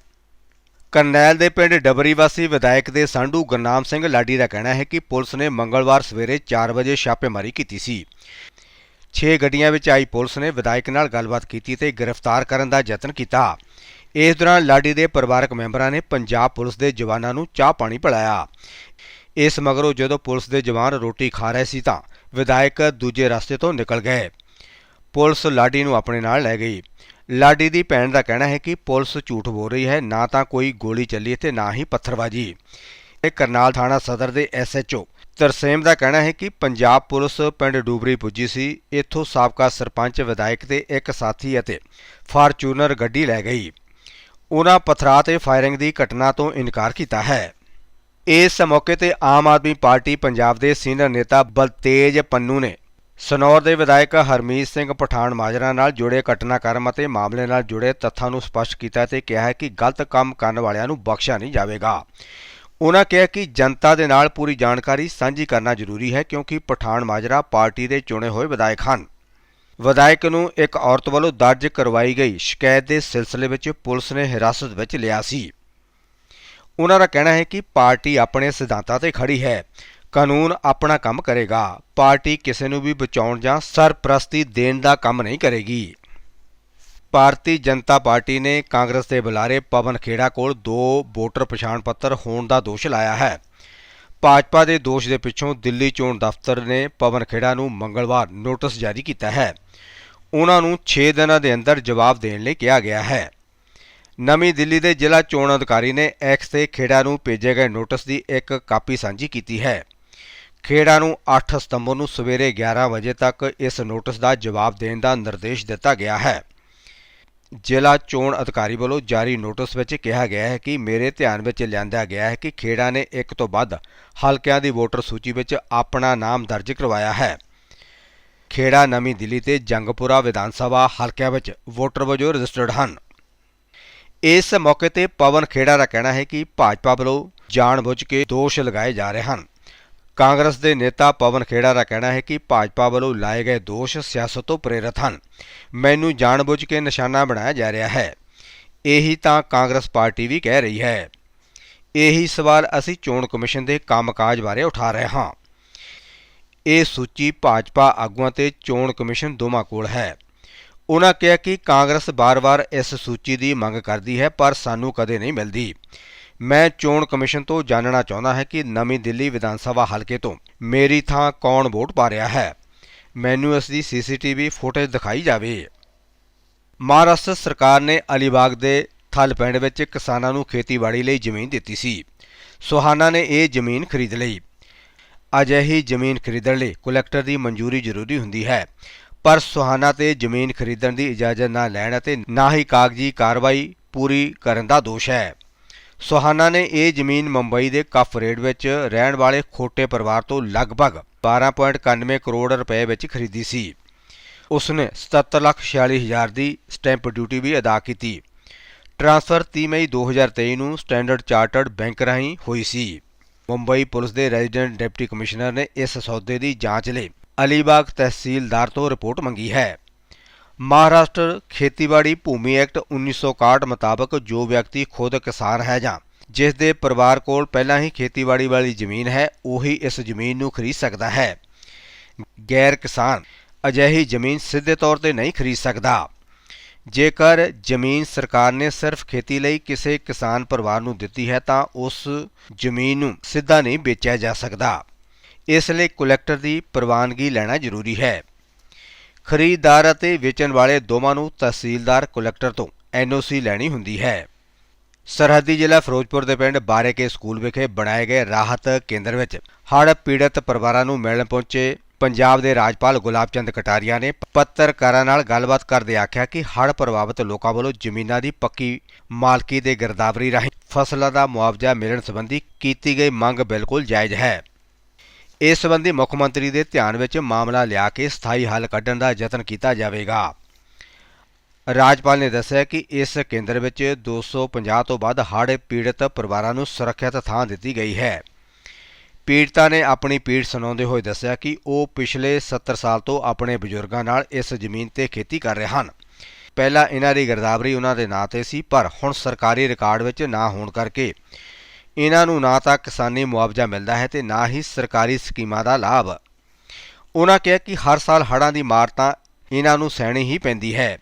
ਕਰਨੈਲ ਦੇ ਪਿੰਡ ਡਬਰੀ ਵਾਸੀ ਵਿਧਾਇਕ ਦੇ ਸਾਂਢੂ ਗੁਰਨਾਮ ਸਿੰਘ ਲਾਡੀ ਦਾ ਕਹਿਣਾ ਹੈ ਕਿ ਪੁਲਿਸ ਨੇ ਮੰਗਲਵਾਰ ਸਵੇਰੇ 4 ਵਜੇ ਛਾਪੇਮਾਰੀ ਕੀਤੀ ਸੀ। 6 ਗੱਡੀਆਂ ਵਿੱਚ ਆਈ ਪੁਲਿਸ ਨੇ ਵਿਧਾਇਕ ਨਾਲ ਗੱਲਬਾਤ ਕੀਤੀ ਤੇ ਗ੍ਰਿਫਤਾਰ ਕਰਨ ਦਾ ਯਤਨ ਕੀਤਾ। ਇਸ ਦੌਰਾਨ ਲਾਡੀ ਦੇ ਪਰਿਵਾਰਕ ਮੈਂਬਰਾਂ ਨੇ ਪੰਜਾਬ ਪੁਲਿਸ ਦੇ ਜਵਾਨਾਂ ਨੂੰ ਚਾਹ ਪਾਣੀ ਪਿਲਾਇਆ। ਇਸ ਮਗਰੋਂ ਜਦੋਂ ਪੁਲਿਸ ਦੇ ਜਵਾਨ ਰੋਟੀ ਖਾ ਰਹੇ ਸੀ ਤਾਂ ਵਿਧਾਇਕ ਦੂਜੇ ਰਸਤੇ ਤੋਂ ਨਿਕਲ ਗਏ। ਪੁਲਿਸ ਲਾਡੀ ਨੂੰ ਆਪਣੇ ਨਾਲ ਲੈ ਗਈ। ਲਾਡੀ ਦੀ ਭੈਣ ਦਾ ਕਹਿਣਾ ਹੈ ਕਿ ਪੁਲਿਸ ਝੂਠ ਬੋਲ ਰਹੀ ਹੈ, ਨਾ ਤਾਂ ਕੋਈ ਗੋਲੀ ਚੱਲੀ ਤੇ ਨਾ ਹੀ ਪੱਥਰਬਾਜੀ। ਇਹ ਕਰਨਾਲ ਥਾਣਾ ਸਦਰ ਦੇ ਐਸਐਚਓ ਤਰਸੇਮ ਦਾ ਕਹਿਣਾ ਹੈ ਕਿ ਪੰਜਾਬ ਪੁਲਿਸ ਪਿੰਡ ਡੂਬਰੀ ਪੁੱਜੀ ਸੀ। ਇੱਥੋਂ ਸਾਬਕਾ ਸਰਪੰਚ, ਵਿਧਾਇਕ ਤੇ ਇੱਕ ਸਾਥੀ ਅਤੇ ਫਾਰਚੂਨਰ ਗੱਡੀ ਲੈ ਗਈ। ਉਹਨਾਂ ਪਥਰਾ ਤੇ ਫਾਇਰਿੰਗ ਦੀ ਘਟਨਾ ਤੋਂ ਇਨਕਾਰ ਕੀਤਾ ਹੈ। ਇਸ ਮੌਕੇ ਤੇ ਆਮ ਆਦਮੀ ਪਾਰਟੀ ਪੰਜਾਬ ਦੇ ਸੀਨੀਅਰ ਨੇਤਾ ਬਲਤੇਜ ਪੰਨੂ ਨੇ ਸਨੌਰ ਦੇ ਵਿਧਾਇਕ ਹਰਮੀਤ ਸਿੰਘ ਪਠਾਨ ਮਾਜਰਾ ਨਾਲ ਜੁੜੇ ਘਟਨਾਕ੍ਰਮ ਅਤੇ ਮਾਮਲੇ ਨਾਲ ਜੁੜੇ ਤੱਥਾਂ ਨੂੰ ਸਪਸ਼ਟ ਕੀਤਾ ਤੇ ਕਿਹਾ ਹੈ ਕਿ ਗਲਤ ਕੰਮ ਕਰਨ ਵਾਲਿਆਂ ਨੂੰ ਬਖਸ਼ਿਆ ਨਹੀਂ ਜਾਵੇਗਾ। ਉਹਨਾਂ ਕਿਹਾ ਕਿ ਜਨਤਾ ਦੇ ਨਾਲ ਪੂਰੀ ਜਾਣਕਾਰੀ ਸਾਂਝੀ ਕਰਨਾ ਜ਼ਰੂਰੀ ਹੈ ਕਿਉਂਕਿ ਪਠਾਨ ਮਾਜਰਾ ਪਾਰਟੀ ਦੇ ਚੁਣੇ ਹੋਏ ਵਿਧਾਇਕ ਹਨ। ਵਿਧਾਇਕ ਨੂੰ ਇੱਕ ਔਰਤ ਵੱਲੋਂ ਦਰਜ ਕਰਵਾਈ ਗਈ ਸ਼ਿਕਾਇਤ ਦੇ ਸਿਲਸਿਲੇ ਵਿੱਚ ਪੁਲਿਸ ਨੇ ਹਿਰਾਸਤ ਵਿੱਚ ਲਿਆ ਸੀ। ਉਹਨਾਂ ਦਾ ਕਹਿਣਾ ਹੈ ਕਿ ਪਾਰਟੀ ਆਪਣੇ ਸਿਧਾਂਤਾਂ ਤੇ ਖੜੀ ਹੈ। ਕਾਨੂੰਨ ਆਪਣਾ ਕੰਮ ਕਰੇਗਾ। ਪਾਰਟੀ ਕਿਸੇ ਨੂੰ ਵੀ ਬਚਾਉਣ ਜਾਂ ਸਰਪ੍ਰਸਤੀ ਦੇਣ ਦਾ ਕੰਮ ਨਹੀਂ ਕਰੇਗੀ। ਭਾਰਤੀ ਜਨਤਾ ਪਾਰਟੀ ਨੇ ਕਾਂਗਰਸ ਦੇ ਬੁਲਾਰੇ ਪਵਨ ਖੇੜਾ ਕੋਲ ਦੋ ਵੋਟਰ ਪਛਾਣ ਪੱਤਰ ਹੋਣ ਦਾ ਦੋਸ਼ ਲਾਇਆ ਹੈ। ਭਾਜਪਾ ਦੇ ਦੋਸ਼ ਦੇ ਪਿੱਛੋਂ ਦਿੱਲੀ ਚੋਣ ਦਫ਼ਤਰ ਨੇ ਪਵਨ ਖੇੜਾ ਨੂੰ ਮੰਗਲਵਾਰ ਨੋਟਿਸ ਜਾਰੀ ਕੀਤਾ ਹੈ। ਉਹਨਾਂ ਨੂੰ 6 ਦਿਨਾਂ ਦੇ ਅੰਦਰ ਜਵਾਬ ਦੇਣ ਲਈ ਕਿਹਾ ਗਿਆ ਹੈ। ਨਵੀਂ ਦਿੱਲੀ ਦੇ ਜ਼ਿਲ੍ਹਾ ਚੋਣ ਅਧਿਕਾਰੀ ਨੇ ਐਕਸ ਤੇ ਖੇੜਾ ਨੂੰ ਭੇਜੇ ਗਏ ਨੋਟਿਸ ਦੀ ਇੱਕ ਕਾਪੀ ਸਾਂਝੀ ਕੀਤੀ ਹੈ। ਖੇੜਾ ਨੂੰ 8 ਸਤੰਬਰ ਨੂੰ ਸਵੇਰੇ 11 ਵਜੇ ਤੱਕ ਇਸ ਨੋਟਿਸ ਦਾ ਜਵਾਬ ਦੇਣ ਦਾ ਨਿਰਦੇਸ਼ ਦਿੱਤਾ ਗਿਆ ਹੈ। ਜ਼ਿਲ੍ਹਾ ਚੋਣ ਅਧਿਕਾਰੀ ਵੱਲੋਂ ਜਾਰੀ ਨੋਟਿਸ ਵਿੱਚ ਕਿਹਾ ਗਿਆ ਹੈ ਕਿ ਮੇਰੇ ਧਿਆਨ ਵਿੱਚ ਲਿਆਂਦਾ ਗਿਆ ਹੈ ਕਿ ਖੇੜਾ ਨੇ ਇੱਕ ਤੋਂ ਵੱਧ ਹਲਕਿਆਂ ਦੀ ਵੋਟਰ ਸੂਚੀ ਵਿੱਚ ਆਪਣਾ ਨਾਮ ਦਰਜ ਕਰਵਾਇਆ ਹੈ। ਖੇੜਾ ਨਵੀਂ ਦਿੱਲੀ ਤੇ ਜੰਗਪੁਰਾ ਵਿਧਾਨ ਸਭਾ ਹਲਕਿਆਂ ਵਿੱਚ ਵੋਟਰ ਵਜੋਂ ਰਜਿਸਟਰਡ ਹਨ। ਇਸ ਮੌਕੇ ਤੇ ਪਵਨ ਖੇੜਾ ਦਾ ਕਹਿਣਾ ਹੈ ਕਿ ਭਾਜਪਾ ਵੱਲੋਂ ਜਾਣਬੁੱਝ ਕੇ ਦੋਸ਼ ਲਗਾਏ ਜਾ ਰਹੇ ਹਨ। ਕਾਂਗਰਸ ਦੇ ਨੇਤਾ ਪਵਨ ਖੇੜਾ ਦਾ ਕਹਿਣਾ ਹੈ ਕਿ ਭਾਜਪਾ ਵੱਲੋਂ ਲਾਏ ਗਏ ਦੋਸ਼ ਸਿਆਸਤ ਤੋਂ ਪ੍ਰੇਰਿਤ ਹਨ। ਮੈਨੂੰ ਜਾਣਬੁੱਝ ਕੇ ਨਿਸ਼ਾਨਾ ਬਣਾਇਆ ਜਾ ਰਿਹਾ ਹੈ। ਇਹੀ ਤਾਂ ਕਾਂਗਰਸ ਪਾਰਟੀ ਵੀ ਕਹਿ ਰਹੀ ਹੈ। ਇਹੀ ਸਵਾਲ ਅਸੀਂ ਚੋਣ ਕਮਿਸ਼ਨ ਦੇ ਕੰਮਕਾਜ ਬਾਰੇ ਉਠਾ ਰਹੇ ਹਾਂ। ਇਹ ਸੂਚੀ ਭਾਜਪਾ ਆਗੂਆਂ ਤੇ ਚੋਣ ਕਮਿਸ਼ਨ ਦੋਵਾਂ ਕੋਲ ਹੈ। ਉਹਨਾਂ ਕਿਹਾ ਕਿ ਕਾਂਗਰਸ ਬਾਰ-ਬਾਰ ਇਸ ਸੂਚੀ ਦੀ ਮੰਗ ਕਰਦੀ ਹੈ, ਪਰ ਸਾਨੂੰ ਕਦੇ ਨਹੀਂ ਮਿਲਦੀ। ਮੈਂ ਚੋਣ ਕਮਿਸ਼ਨ ਤੋਂ ਜਾਣਨਾ ਚਾਹੁੰਦਾ ਹਾਂ ਕਿ ਨਵੀਂ ਦਿੱਲੀ ਵਿਧਾਨ ਸਭਾ ਹਲਕੇ ਤੋਂ ਮੇਰੀ ਥਾਂ ਕੌਣ ਵੋਟ ਪਾ ਰਿਹਾ ਹੈ। ਮੈਨੂੰ ਇਸ ਦੀ ਸੀਸੀਟੀਵੀ ਫੁਟੇਜ ਦਿਖਾਈ ਜਾਵੇ। ਮਹਾਰਾਸ਼ਟਰ ਸਰਕਾਰ ਨੇ ਅਲੀਬਾਗ ਦੇ ਥਲ ਪਿੰਡ ਵਿੱਚ ਕਿਸਾਨਾਂ ਨੂੰ ਖੇਤੀਬਾੜੀ ਲਈ ਜ਼ਮੀਨ ਦਿੱਤੀ ਸੀ। ਸੁਹਾਨਾ ਨੇ ਇਹ ਜ਼ਮੀਨ ਖਰੀਦ ਲਈ। ਅਜਿਹੀ ਜ਼ਮੀਨ ਖਰੀਦਣ ਲਈ ਕਲੈਕਟਰ ਦੀ ਮਨਜ਼ੂਰੀ ਜ਼ਰੂਰੀ ਹੁੰਦੀ ਹੈ। ਪਰ ਸੁਹਾਨਾ ਤੇ ਜ਼ਮੀਨ ਖਰੀਦਣ ਦੀ ਇਜਾਜ਼ਤ ਨਾ ਲੈਣ ਅਤੇ ਨਾ ਹੀ ਕਾਗਜ਼ੀ ਕਾਰਵਾਈ ਪੂਰੀ ਕਰਨ ਦਾ ਦੋਸ਼ ਹੈ। ਸੁਹਾਨਾ ਨੇ ਇਹ ਜ਼ਮੀਨ ਮੁੰਬਈ ਦੇ ਕਫ ਰੇਡ ਵਿੱਚ ਰਹਿਣ ਵਾਲੇ ਖੋਟੇ ਪਰਿਵਾਰ ਤੋਂ ਲਗਭਗ 12.91 ਕਰੋੜ ਰੁਪਏ ਵਿੱਚ ਖਰੀਦੀ ਸੀ। ਉਸਨੇ 77,46,000 ਦੀ ਸਟੈਂਪ ਡਿਊਟੀ ਵੀ ਅਦਾ ਕੀਤੀ। ਟ੍ਰਾਂਸਫਰ 30 ਮਈ 2023 ਨੂੰ ਸਟੈਂਡਰਡ ਚਾਰਟਰਡ ਬੈਂਕ ਰਾਹੀਂ ਹੋਈ ਸੀ। ਮੁੰਬਈ ਪੁਲਿਸ ਦੇ ਰੈਜ਼ੀਡੈਂਟ ਡਿਪਟੀ ਕਮਿਸ਼ਨਰ ਨੇ ਇਸ ਸੌਦੇ ਦੀ ਜਾਂਚ ਲਈ ਅਲੀਬਾਗ ਤਹਿਸੀਲਦਾਰ ਤੋਂ ਰਿਪੋਰਟ ਮੰਗੀ ਹੈ। ਮਹਾਰਾਸ਼ਟਰ ਖੇਤੀਬਾੜੀ ਭੂਮੀ ਐਕਟ 1961 ਮੁਤਾਬਕ ਜੋ ਵਿਅਕਤੀ ਖੁਦ ਕਿਸਾਨ ਹੈ ਜਾਂ ਜਿਸ ਦੇ ਪਰਿਵਾਰ ਕੋਲ ਪਹਿਲਾਂ ਹੀ ਖੇਤੀਬਾੜੀ ਵਾਲੀ ਜ਼ਮੀਨ ਹੈ, ਉਹੀ ਇਸ ਜ਼ਮੀਨ ਨੂੰ ਖਰੀਦ ਸਕਦਾ ਹੈ। ਗੈਰ ਕਿਸਾਨ ਅਜਿਹੀ ਜ਼ਮੀਨ ਸਿੱਧੇ ਤੌਰ ਤੇ ਨਹੀਂ ਖਰੀਦ ਸਕਦਾ। ਜੇਕਰ ਜ਼ਮੀਨ ਸਰਕਾਰ ਨੇ ਸਿਰਫ ਖੇਤੀ ਲਈ ਕਿਸੇ ਕਿਸਾਨ ਪਰਿਵਾਰ ਨੂੰ ਦਿੱਤੀ ਹੈ, ਤਾਂ ਉਸ ਜ਼ਮੀਨ ਨੂੰ ਸਿੱਧਾ ਨਹੀਂ ਵੇਚਿਆ ਜਾ ਸਕਦਾ। ਇਸ ਲਈ ਕਲੈਕਟਰ ਦੀ ਪ੍ਰਵਾਨਗੀ ਲੈਣਾ ਜ਼ਰੂਰੀ ਹੈ। ਖਰੀਦਦਾਰ ਅਤੇ ਵੇਚਣ ਵਾਲੇ ਦੋਵਾਂ ਨੂੰ ਤਹਿਸੀਲਦਾਰ ਕਲੈਕਟਰ ਤੋਂ ਐਨਓਸੀ ਲੈਣੀ ਹੁੰਦੀ ਹੈ। ਸਰਹੱਦੀ ਜ਼ਿਲ੍ਹਾ ਫਿਰੋਜ਼ਪੁਰ ਦੇ ਪਿੰਡ ਬਾਰੇਕੇ ਸਕੂਲ ਵਿਖੇ ਬਣਾਏ ਗਏ ਰਾਹਤ ਕੇਂਦਰ ਵਿੱਚ ਹੜ੍ਹ ਪੀੜਤ ਪਰਿਵਾਰਾਂ ਨੂੰ ਮਿਲਣ ਪਹੁੰਚੇ ਪੰਜਾਬ ਦੇ ਰਾਜਪਾਲ ਗੁਲਾਬ ਚੰਦ ਕਟਾਰੀਆ ਨੇ ਪੱਤਰਕਾਰਾਂ ਨਾਲ ਗੱਲਬਾਤ ਕਰਦੇ ਆਖਿਆ ਕਿ ਹੜ੍ਹ ਪ੍ਰਭਾਵਿਤ ਲੋਕਾਂ ਵੱਲੋਂ ਜ਼ਮੀਨਾਂ ਦੀ ਪੱਕੀ ਮਾਲਕੀ ਦੇ ਗਿਰਦਾਵਰੀ ਰਾਹੀਂ ਫਸਲਾਂ ਦਾ ਮੁਆਵਜ਼ਾ ਮਿਲਣ ਸੰਬੰਧੀ ਕੀਤੀ ਗਈ ਮੰਗ ਬਿਲਕੁਲ ਜਾਇਜ਼ ਹੈ। ਇਸ ਸੰਬੰਧੀ ਮੁੱਖ ਮੰਤਰੀ ਦੇ ਧਿਆਨ ਵਿੱਚ ਮਾਮਲਾ ਲਿਆ ਕੇ ਸਥਾਈ ਹੱਲ ਕੱਢਣ ਦਾ ਯਤਨ ਕੀਤਾ ਜਾਵੇਗਾ। ਰਾਜਪਾਲ ਨੇ ਦੱਸਿਆ ਕਿ ਇਸ ਕੇਂਦਰ ਵਿੱਚ 250 ਤੋਂ ਵੱਧ ਹੜ੍ਹ ਪੀੜਤ ਪਰਿਵਾਰਾਂ ਨੂੰ ਸੁਰੱਖਿਅਤ ਥਾਂ ਦਿੱਤੀ ਗਈ ਹੈ। ਪੀੜਤਾਂ ਨੇ ਆਪਣੀ ਪੀੜ ਸੁਣਾਉਂਦੇ ਹੋਏ ਦੱਸਿਆ ਕਿ ਉਹ ਪਿਛਲੇ 70 ਸਾਲ ਤੋਂ ਆਪਣੇ ਬਜ਼ੁਰਗਾਂ ਨਾਲ ਇਸ ਜ਼ਮੀਨ ਤੇ ਖੇਤੀ ਕਰ ਰਹੇ ਹਨ। ਪਹਿਲਾਂ ਇਹਨਾਂ ਦੀ ਗਿਰਦਾਵਰੀ ਉਹਨਾਂ ਦੇ ਨਾਂ ਤੇ ਸੀ, ਪਰ ਹੁਣ ਸਰਕਾਰੀ ਰਿਕਾਰਡ ਵਿੱਚ ਨਾ ਹੋਣ ਕਰਕੇ ਇਹਨਾਂ ਨੂੰ ਨਾ ਤਾਂ ਕਿਸਾਨੀ ਮੁਆਵਜ਼ਾ ਮਿਲਦਾ ਹੈ ਤੇ ਨਾ ਹੀ ਸਰਕਾਰੀ ਸਕੀਮਾਂ ਦਾ ਲਾਭ। ਉਹਨਾਂ ਕਿਹਾ ਕਿ ਹਰ ਸਾਲ ਹੜ੍ਹਾਂ ਦੀ ਮਾਰ ਤਾਂ ਇਹਨਾਂ ਨੂੰ ਸਹਿਣੀ ਹੀ ਪੈਂਦੀ ਹੈ।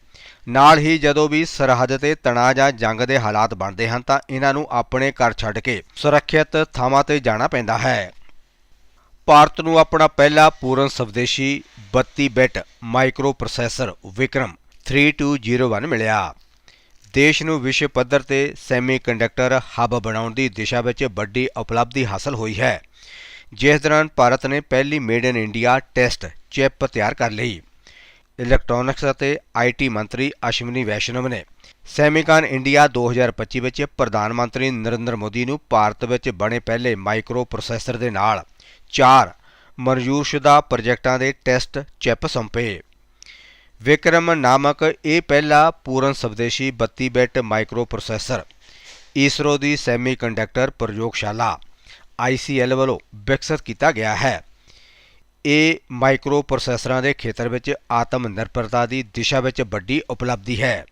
ਨਾਲ ਹੀ ਜਦੋਂ ਵੀ ਸਰਹੱਦ ਤੇ ਤਣਾਅ ਜਾਂ ਜੰਗ ਦੇ ਹਾਲਾਤ ਬਣਦੇ ਹਨ ਤਾਂ ਇਹਨਾਂ ਨੂੰ ਆਪਣੇ ਘਰ ਛੱਡ ਕੇ ਸੁਰੱਖਿਅਤ ਥਾਵਾਂ ਤੇ ਜਾਣਾ ਪੈਂਦਾ ਹੈ। ਭਾਰਤ ਨੂੰ ਆਪਣਾ ਪਹਿਲਾ ਪੂਰਨ ਸਵਦੇਸ਼ੀ 32 ਬਿਟ ਮਾਈਕਰੋ ਪ੍ਰੋਸੈਸਰ ਵਿਕਰਮ 3201 ਮਿਲਿਆ। ਦੇਸ਼ ਨੂੰ ਵਿਸ਼ਵ ਪੱਧਰ ਤੇ ਸੈਮੀਕੰਡਕਟਰ ਹੱਬ ਬਣਾਉਣ ਦੀ ਦਿਸ਼ਾ ਵਿੱਚ ਵੱਡੀ ਉਪਲਬਧੀ ਹਾਸਲ ਹੋਈ ਹੈ। ਜਿਸ ਦੌਰਾਨ ਭਾਰਤ ਨੇ ਪਹਿਲੀ made in India test chip ਤਿਆਰ ਕਰ ਲਈ। ਇਲੈਕਟ੍ਰੋਨਿਕਸ ਅਤੇ ਆਈਟੀ ਮੰਤਰੀ ਅਸ਼ਵਨੀ ਵੈਸ਼ਨਵ ਨੇ ਸੈਮੀਕਾਨ ਇੰਡੀਆ 2025 ਵਿੱਚ ਪ੍ਰਧਾਨ ਮੰਤਰੀ ਨਰਿੰਦਰ ਮੋਦੀ ਨੂੰ ਭਾਰਤ ਵਿੱਚ ਬਣੇ ਪਹਿਲੇ ਮਾਈਕਰੋ ਪ੍ਰੋਸੈਸਰ ਦੇ ਨਾਲ ਚਾਰ ਮਨਜ਼ੂਰਸ਼ੁਦਾ ਪ੍ਰੋਜੈਕਟਾਂ ਦੇ ਟੈਸਟ ਚਿਪ ਸੌਂਪੇ। ਵਿਕਰਮ ਨਾਮਕ ਇਹ ਪਹਿਲਾ ਪੂਰਨ ਸਵਦੇਸ਼ੀ 32 ਬਿਟ ਮਾਈਕਰੋ ਪ੍ਰੋਸੈਸਰ ਈਸਰੋ ਦੀ ਸੈਮੀਕੰਡਕਟਰ ਪ੍ਰਯੋਗਸ਼ਾਲਾ ICL ਵੱਲੋਂ ਵਿਕਸਿਤ ਕੀਤਾ ਗਿਆ ਹੈ। ਇਹ ਮਾਈਕਰੋ ਪ੍ਰੋਸੈਸਰਾਂ ਦੇ ਖੇਤਰ ਵਿੱਚ ਆਤਮ ਨਿਰਭਰਤਾ ਦੀ ਦਿਸ਼ਾ ਵਿੱਚ ਵੱਡੀ ਉਪਲਬਧੀ ਹੈ।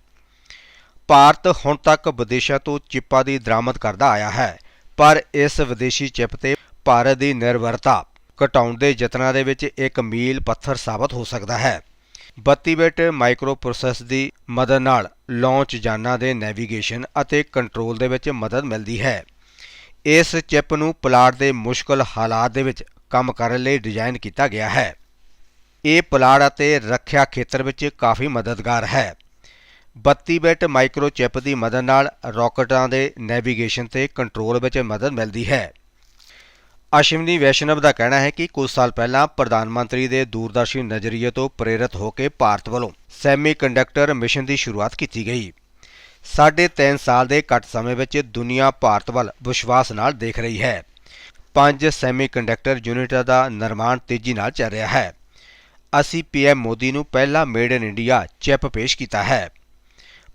ਭਾਰਤ ਹੁਣ ਤੱਕ ਵਿਦੇਸ਼ਾਂ ਤੋਂ ਚਿੱਪਾਂ ਦੀ ਦਰਾਮਦ ਕਰਦਾ ਆਇਆ ਹੈ, ਪਰ ਇਸ ਵਿਦੇਸ਼ੀ ਚਿੱਪ ਤੇ ਭਾਰਤ ਦੀ ਨਿਰਭਰਤਾ ਘਟਾਉਣ ਦੇ ਯਤਨਾਂ ਦੇ ਵਿੱਚ ਇੱਕ ਮੀਲ ਪੱਥਰ ਸਾਬਤ ਹੋ ਸਕਦਾ ਹੈ। 32 ਬਿਟ ਮਾਈਕਰੋ ਪ੍ਰੋਸੈਸ ਦੀ ਮਦਦ ਨਾਲ ਲਾਂਚ ਜਾਨਾਂ ਦੇ ਨੈਵੀਗੇਸ਼ਨ ਅਤੇ ਕੰਟਰੋਲ ਦੇ ਵਿੱਚ ਮਦਦ ਮਿਲਦੀ ਹੈ। ਇਸ ਚਿਪ ਨੂੰ ਪਲਾਟ ਦੇ ਮੁਸ਼ਕਲ ਹਾਲਾਤ ਦੇ ਵਿੱਚ ਕੰਮ ਕਰਨ ਲਈ ਡਿਜ਼ਾਈਨ ਕੀਤਾ ਗਿਆ ਹੈ। ਇਹ ਪਲਾਟ ਅਤੇ ਰੱਖਿਆ ਖੇਤਰ ਵਿੱਚ ਕਾਫੀ ਮਦਦਗਾਰ ਹੈ। 32 ਬਿਟ ਮਾਈਕਰੋ ਚਿਪ ਦੀ ਮਦਦ ਨਾਲ ਰਾਕਟਾਂ ਦੇ ਨੈਵੀਗੇਸ਼ਨ ਤੇ ਕੰਟਰੋਲ ਵਿੱਚ ਮਦਦ ਮਿਲਦੀ ਹੈ। ਅਸ਼ਵਨੀ ਵੈਸ਼ਨਵ ਦਾ ਕਹਿਣਾ ਹੈ ਕਿ ਕੁਝ ਸਾਲ ਪਹਿਲਾਂ ਪ੍ਰਧਾਨ ਮੰਤਰੀ ਦੇ ਦੂਰਦਰਸ਼ੀ ਨਜ਼ਰੀਏ ਤੋਂ ਪ੍ਰੇਰਿਤ ਹੋ ਕੇ ਭਾਰਤ ਵੱਲੋਂ ਸੈਮੀਕੰਡਕਟਰ ਮਿਸ਼ਨ ਦੀ ਸ਼ੁਰੂਆਤ ਕੀਤੀ ਗਈ। ਸਾਢੇ ਤਿੰਨ ਸਾਲ ਦੇ ਘੱਟ ਸਮੇਂ ਵਿੱਚ ਦੁਨੀਆ ਭਾਰਤ ਵੱਲ ਵਿਸ਼ਵਾਸ ਨਾਲ ਦੇਖ ਰਹੀ ਹੈ। ਪੰਜ ਸੈਮੀਕੰਡਕਟਰ ਯੂਨਿਟਾਂ ਦਾ ਨਿਰਮਾਣ ਤੇਜ਼ੀ ਨਾਲ ਚੱਲ ਰਿਹਾ ਹੈ। ਅਸੀਂ ਪੀਐਮ ਮੋਦੀ ਨੂੰ ਪਹਿਲਾ ਮੇਡ ਇਨ ਇੰਡੀਆ ਚਿਪ ਪੇਸ਼ ਕੀਤਾ ਹੈ।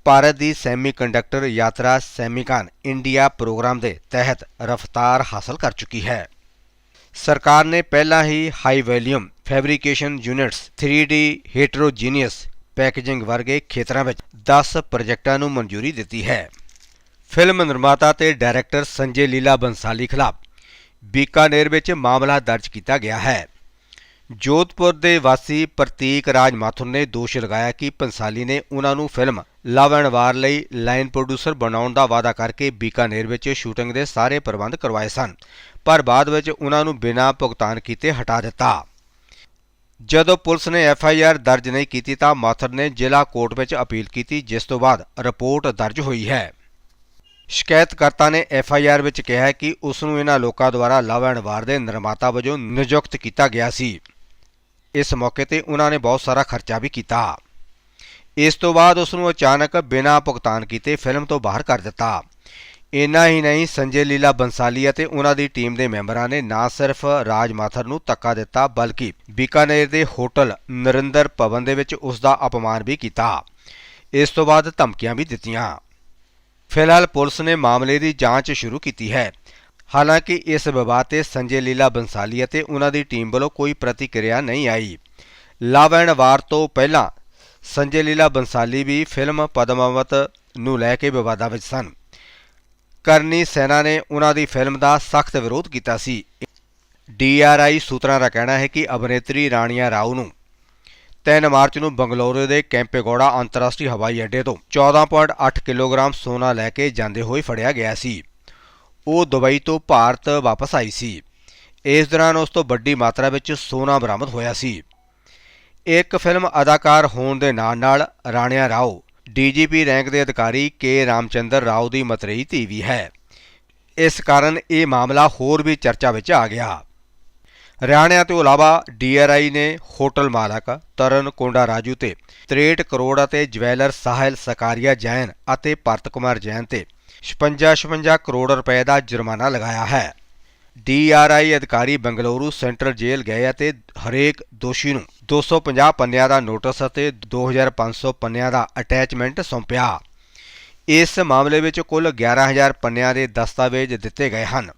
ਭਾਰਤ ਦੀ ਸੈਮੀਕੰਡਕਟਰ ਯਾਤਰਾ ਸੈਮੀਕਾਨ ਇੰਡੀਆ ਪ੍ਰੋਗਰਾਮ ਦੇ ਤਹਿਤ ਰਫ਼ਤਾਰ ਹਾਸਲ ਕਰ ਚੁੱਕੀ ਹੈ। ਸਰਕਾਰ ਨੇ ਪਹਿਲਾਂ ਹੀ high volume fabrication units 3D heterogeneous packaging ਵਰਗੇ ਖੇਤਰਾਂ ਵਿੱਚ 10 ਪ੍ਰੋਜੈਕਟਾਂ ਨੂੰ ਮਨਜ਼ੂਰੀ ਦਿੱਤੀ ਹੈ। ਫਿਲਮ ਨਿਰਮਾਤਾ ਤੇ ਡਾਇਰੈਕਟਰ ਸੰਜੇ ਲੀਲਾ ਬੰਸਾਲੀ ਖਿਲਾਫ ਬੀਕਾਨੇਰ ਵਿੱਚ ਮਾਮਲਾ ਦਰਜ ਕੀਤਾ ਗਿਆ ਹੈ। ਜੋਧਪੁਰ ਦੇ ਵਾਸੀ ਪ੍ਰਤੀਕ ਰਾਜ ਮਾਥੁਰ ਨੇ ਦੋਸ਼ ਲਗਾਇਆ ਕਿ ਪੰਸਾਲੀ ਨੇ ਉਹਨਾਂ ਨੂੰ ਫਿਲਮ ਲਵ ਐਂਡ ਵਾਰ ਲਈ ਲਾਈਨ ਪ੍ਰੋਡਿਊਸਰ ਬਣਾਉਣ ਦਾ ਵਾਅਦਾ ਕਰਕੇ ਬੀਕਾਨੇਰ ਵਿੱਚ ਸ਼ੂਟਿੰਗ ਦੇ ਸਾਰੇ ਪ੍ਰਬੰਧ ਕਰਵਾਏ ਸਨ, ਪਰ ਬਾਅਦ ਵਿੱਚ ਉਹਨਾਂ ਨੂੰ ਬਿਨਾਂ ਭੁਗਤਾਨ ਕੀਤੇ ਹਟਾ ਦਿੱਤਾ। ਜਦੋਂ ਪੁਲਿਸ ਨੇ ਐਫ ਆਈ ਆਰ ਦਰਜ ਨਹੀਂ ਕੀਤੀ ਤਾਂ ਮਾਥੁਰ ਨੇ ਜ਼ਿਲ੍ਹਾ ਕੋਰਟ ਵਿੱਚ ਅਪੀਲ ਕੀਤੀ, ਜਿਸ ਤੋਂ ਬਾਅਦ ਰਿਪੋਰਟ ਦਰਜ ਹੋਈ ਹੈ। ਸ਼ਿਕਾਇਤਕਰਤਾ ਨੇ ਐਫ ਆਈ ਆਰ ਵਿੱਚ ਕਿਹਾ ਕਿ ਉਸ ਨੂੰ ਇਹਨਾਂ ਲੋਕਾਂ ਦੁਆਰਾ ਲਵ ਐਂਡ ਵਾਰ ਦੇ ਨਿਰਮਾਤਾ ਵਜੋਂ ਨਿਯੁਕਤ ਕੀਤਾ ਗਿਆ ਸੀ। ਇਸ ਮੌਕੇ ਤੇ ਉਹਨਾਂ ਨੇ ਬਹੁਤ ਸਾਰਾ ਖਰਚਾ ਵੀ ਕੀਤਾ। ਇਸ ਤੋਂ ਬਾਅਦ ਉਸ ਨੂੰ ਅਚਾਨਕ ਬਿਨਾਂ ਭੁਗਤਾਨ ਕੀਤੇ ਫਿਲਮ ਤੋਂ ਬਾਹਰ ਕਰ ਦਿੱਤਾ। ਇੰਨਾ ਹੀ ਨਹੀਂ, ਸੰਜੇ ਲੀਲਾ ਬੰਸਾਲੀ ਅਤੇ ਉਹਨਾਂ ਦੀ ਟੀਮ ਦੇ ਮੈਂਬਰਾਂ ਨੇ ਨਾ ਸਿਰਫ ਰਾਜ ਮਾਥਰ ਨੂੰ ਧੱਕਾ ਦਿੱਤਾ, ਬਲਕਿ ਬੀਕਾਨੇਰ ਦੇ ਹੋਟਲ ਨਰਿੰਦਰ ਭਵਨ ਦੇ ਵਿੱਚ ਉਸ ਦਾ ਅਪਮਾਨ ਵੀ ਕੀਤਾ। ਇਸ ਤੋਂ ਬਾਅਦ ਧਮਕੀਆਂ ਵੀ ਦਿੱਤੀਆਂ। ਫਿਲਹਾਲ ਪੁਲਿਸ ਨੇ ਮਾਮਲੇ ਦੀ ਜਾਂਚ ਸ਼ੁਰੂ ਕੀਤੀ ਹੈ। ਹਾਲਾਂਕਿ ਇਸ ਵਿਵਾਦ ਤੇ ਸੰਜੇ ਲੀਲਾ ਬੰਸਾਲੀ ਅਤੇ ਉਹਨਾਂ ਦੀ ਟੀਮ ਵੱਲੋਂ ਕੋਈ ਪ੍ਰਤੀਕਿਰਿਆ ਨਹੀਂ ਆਈ। ਲਵ ਐਂਡ ਵਾਰ ਤੋਂ ਪਹਿਲਾਂ ਸੰਜੇ ਲੀਲਾ ਬੰਸਾਲੀ ਵੀ ਫਿਲਮ ਪਦਮਾਵਤ ਨੂੰ ਲੈ ਕੇ ਵਿਵਾਦਾਂ ਵਿੱਚ ਸਨ। ਕਰਨੀ ਸੈਨਾ ਨੇ ਉਹਨਾਂ ਦੀ ਫਿਲਮ ਦਾ ਸਖਤ ਵਿਰੋਧ ਕੀਤਾ ਸੀ। ਡੀਆਰਆਈ ਸੂਤਰਾਂ ਦਾ ਕਹਿਣਾ ਹੈ ਕਿ ਅਭਿਨੇਤਰੀ ਰਾਣੀਆ ਰਾਓ ਨੂੰ 3 ਮਾਰਚ ਨੂੰ ਬੰਗਲੌਰ ਦੇ ਕੈਂਪੇਗੌੜਾ ਅੰਤਰਰਾਸ਼ਟਰੀ ਹਵਾਈ ਅੱਡੇ ਤੋਂ 14.8 ਕਿਲੋਗ੍ਰਾਮ ਸੋਨਾ ਲੈ ਕੇ ਜਾਂਦੇ ਹੋਏ ਫੜਿਆ ਗਿਆ ਸੀ। ਉਹ ਦੁਬਈ ਤੋਂ ਭਾਰਤ ਵਾਪਸ ਆਈ ਸੀ। ਇਸ ਦੌਰਾਨ ਉਸ ਤੋਂ ਵੱਡੀ ਮਾਤਰਾ ਵਿੱਚ ਸੋਨਾ ਬਰਾਮਦ ਹੋਇਆ ਸੀ। ਇੱਕ ਫਿਲਮ ਅਦਾਕਾਰ ਹੋਣ ਦੇ ਨਾਲ-ਨਾਲ ਰਾਣਿਆ ਰਾਓ, ਡੀਜੀਪੀ ਰੈਂਕ ਦੇ ਅਧਿਕਾਰੀ ਕੇ ਰਾਮਚੰਦਰ ਰਾਓ ਦੀ ਮਤਰੇਈ ਧੀ ਵੀ ਹੈ। ਇਸ ਕਾਰਨ ਇਹ ਮਾਮਲਾ ਹੋਰ ਵੀ ਚਰਚਾ ਵਿੱਚ ਆ ਗਿਆ। ਹਰਿਆਣਾ ਤੋਂ ਇਲਾਵਾ ਡੀਆਰਆਈ ਨੇ ਹੋਟਲ ਮਾਲਕ ਤਰਨ ਕੋਂਡਾ ਰਾਜੂ ਤੇ 63 ਕਰੋੜ ਅਤੇ ਜਵੈਲਰ ਸਾਹਿਲ ਸਕਾਰੀਆ ਜੈਨ ਅਤੇ ਭਰਤ ਕੁਮਾਰ ਜੈਨ ਤੇ 56-56 ਕਰੋੜ ਰੁਪਏ ਦਾ ਜੁਰਮਾਨਾ ਲਗਾਇਆ ਹੈ। ਡੀਆਰਆਈ ਅਧਿਕਾਰੀ ਬੰਗਲੌਰੂ ਸੈਂਟਰਲ ਜੇਲ੍ਹ ਗਏ ਅਤੇ ਹਰੇਕ ਦੋਸ਼ੀ ਨੂੰ 250 ਪੰਨਿਆਂ ਦਾ ਨੋਟਿਸ ਅਤੇ 2500 ਪੰਨਿਆਂ ਦਾ ਅਟੈਚਮੈਂਟ ਸੌਂਪਿਆ। ਇਸ ਮਾਮਲੇ ਵਿੱਚ ਕੁੱਲ 11000 ਪੰਨਿਆਂ ਦੇ ਦਸਤਾਵੇਜ਼ ਦਿੱਤੇ ਗਏ ਹਨ।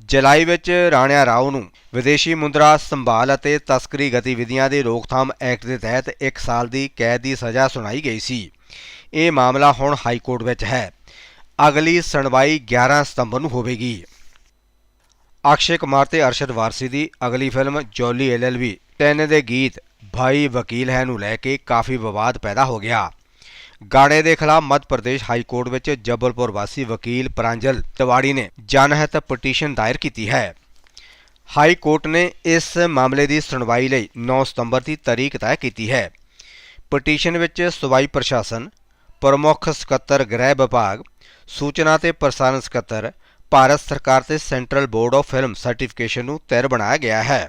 ਜੁਲਾਈ ਵਿੱਚ ਰਾਣਿਆ ਰਾਓ ਨੂੰ ਵਿਦੇਸ਼ੀ ਮੁੰਦਰਾ ਸੰਭਾਲ ਅਤੇ ਤਸਕਰੀ ਗਤੀਵਿਧੀਆਂ ਦੀ ਰੋਕਥਾਮ ਐਕਟ ਦੇ ਤਹਿਤ 1 ਸਾਲ ਦੀ ਕੈਦ ਦੀ ਸਜ਼ਾ ਸੁਣਾਈ ਗਈ ਸੀ। ਇਹ ਮਾਮਲਾ ਹੁਣ ਹਾਈ ਕੋਰਟ ਵਿੱਚ ਹੈ। ਅਗਲੀ ਸੁਣਵਾਈ 11 ਸਤੰਬਰ ਨੂੰ ਹੋਵੇਗੀ। ਅਕਸ਼ੇ ਕੁਮਾਰ ਤੇ ਅਰਸ਼ਦ ਵਾਰਸੀ ਦੀ ਅਗਲੀ ਫਿਲਮ ਜੋਲੀ ਐਲਐਲਬੀ 10 ਦੇ ਗੀਤ ਭਾਈ ਵਕੀਲ ਹੈ ਨੂੰ ਲੈ ਕੇ ਕਾਫੀ ਵਿਵਾਦ ਪੈਦਾ ਹੋ ਗਿਆ। ਗਾਣੇ ਦੇ ਖਿਲਾਫ ਮੱਧ ਪ੍ਰਦੇਸ਼ ਹਾਈ ਕੋਰਟ ਵਿੱਚ ਜਬਲਪੁਰ ਵਾਸੀ ਵਕੀਲ ਪ੍ਰਾਂਜਲ ਤਿਵਾੜੀ ਨੇ ਜਨਹਿਤ ਪਟੀਸ਼ਨ ਦਾਇਰ ਕੀਤੀ ਹੈ। ਹਾਈ ਕੋਰਟ ਨੇ ਇਸ ਮਾਮਲੇ ਦੀ ਸੁਣਵਾਈ ਲਈ 9 ਸਤੰਬਰ ਦੀ ਤਾਰੀਖ ਤੈਅ ਕੀਤੀ ਹੈ। ਪਟੀਸ਼ਨ ਵਿੱਚ ਸੂਬਾਈ ਪ੍ਰਸ਼ਾਸਨ, ਪ੍ਰਮੁੱਖ ਸਕੱਤਰ ਗ੍ਰਹਿ ਵਿਭਾਗ ਸੂਚਨਾ ਤੇ ਪ੍ਰਸਾਰਣ ਸਕੱਤਰ, ਭਾਰਤ ਸਰਕਾਰ ਤੇ central board of film certification ਨੂੰ ਧਿਰ ਬਣਾਇਆ ਗਿਆ ਹੈ।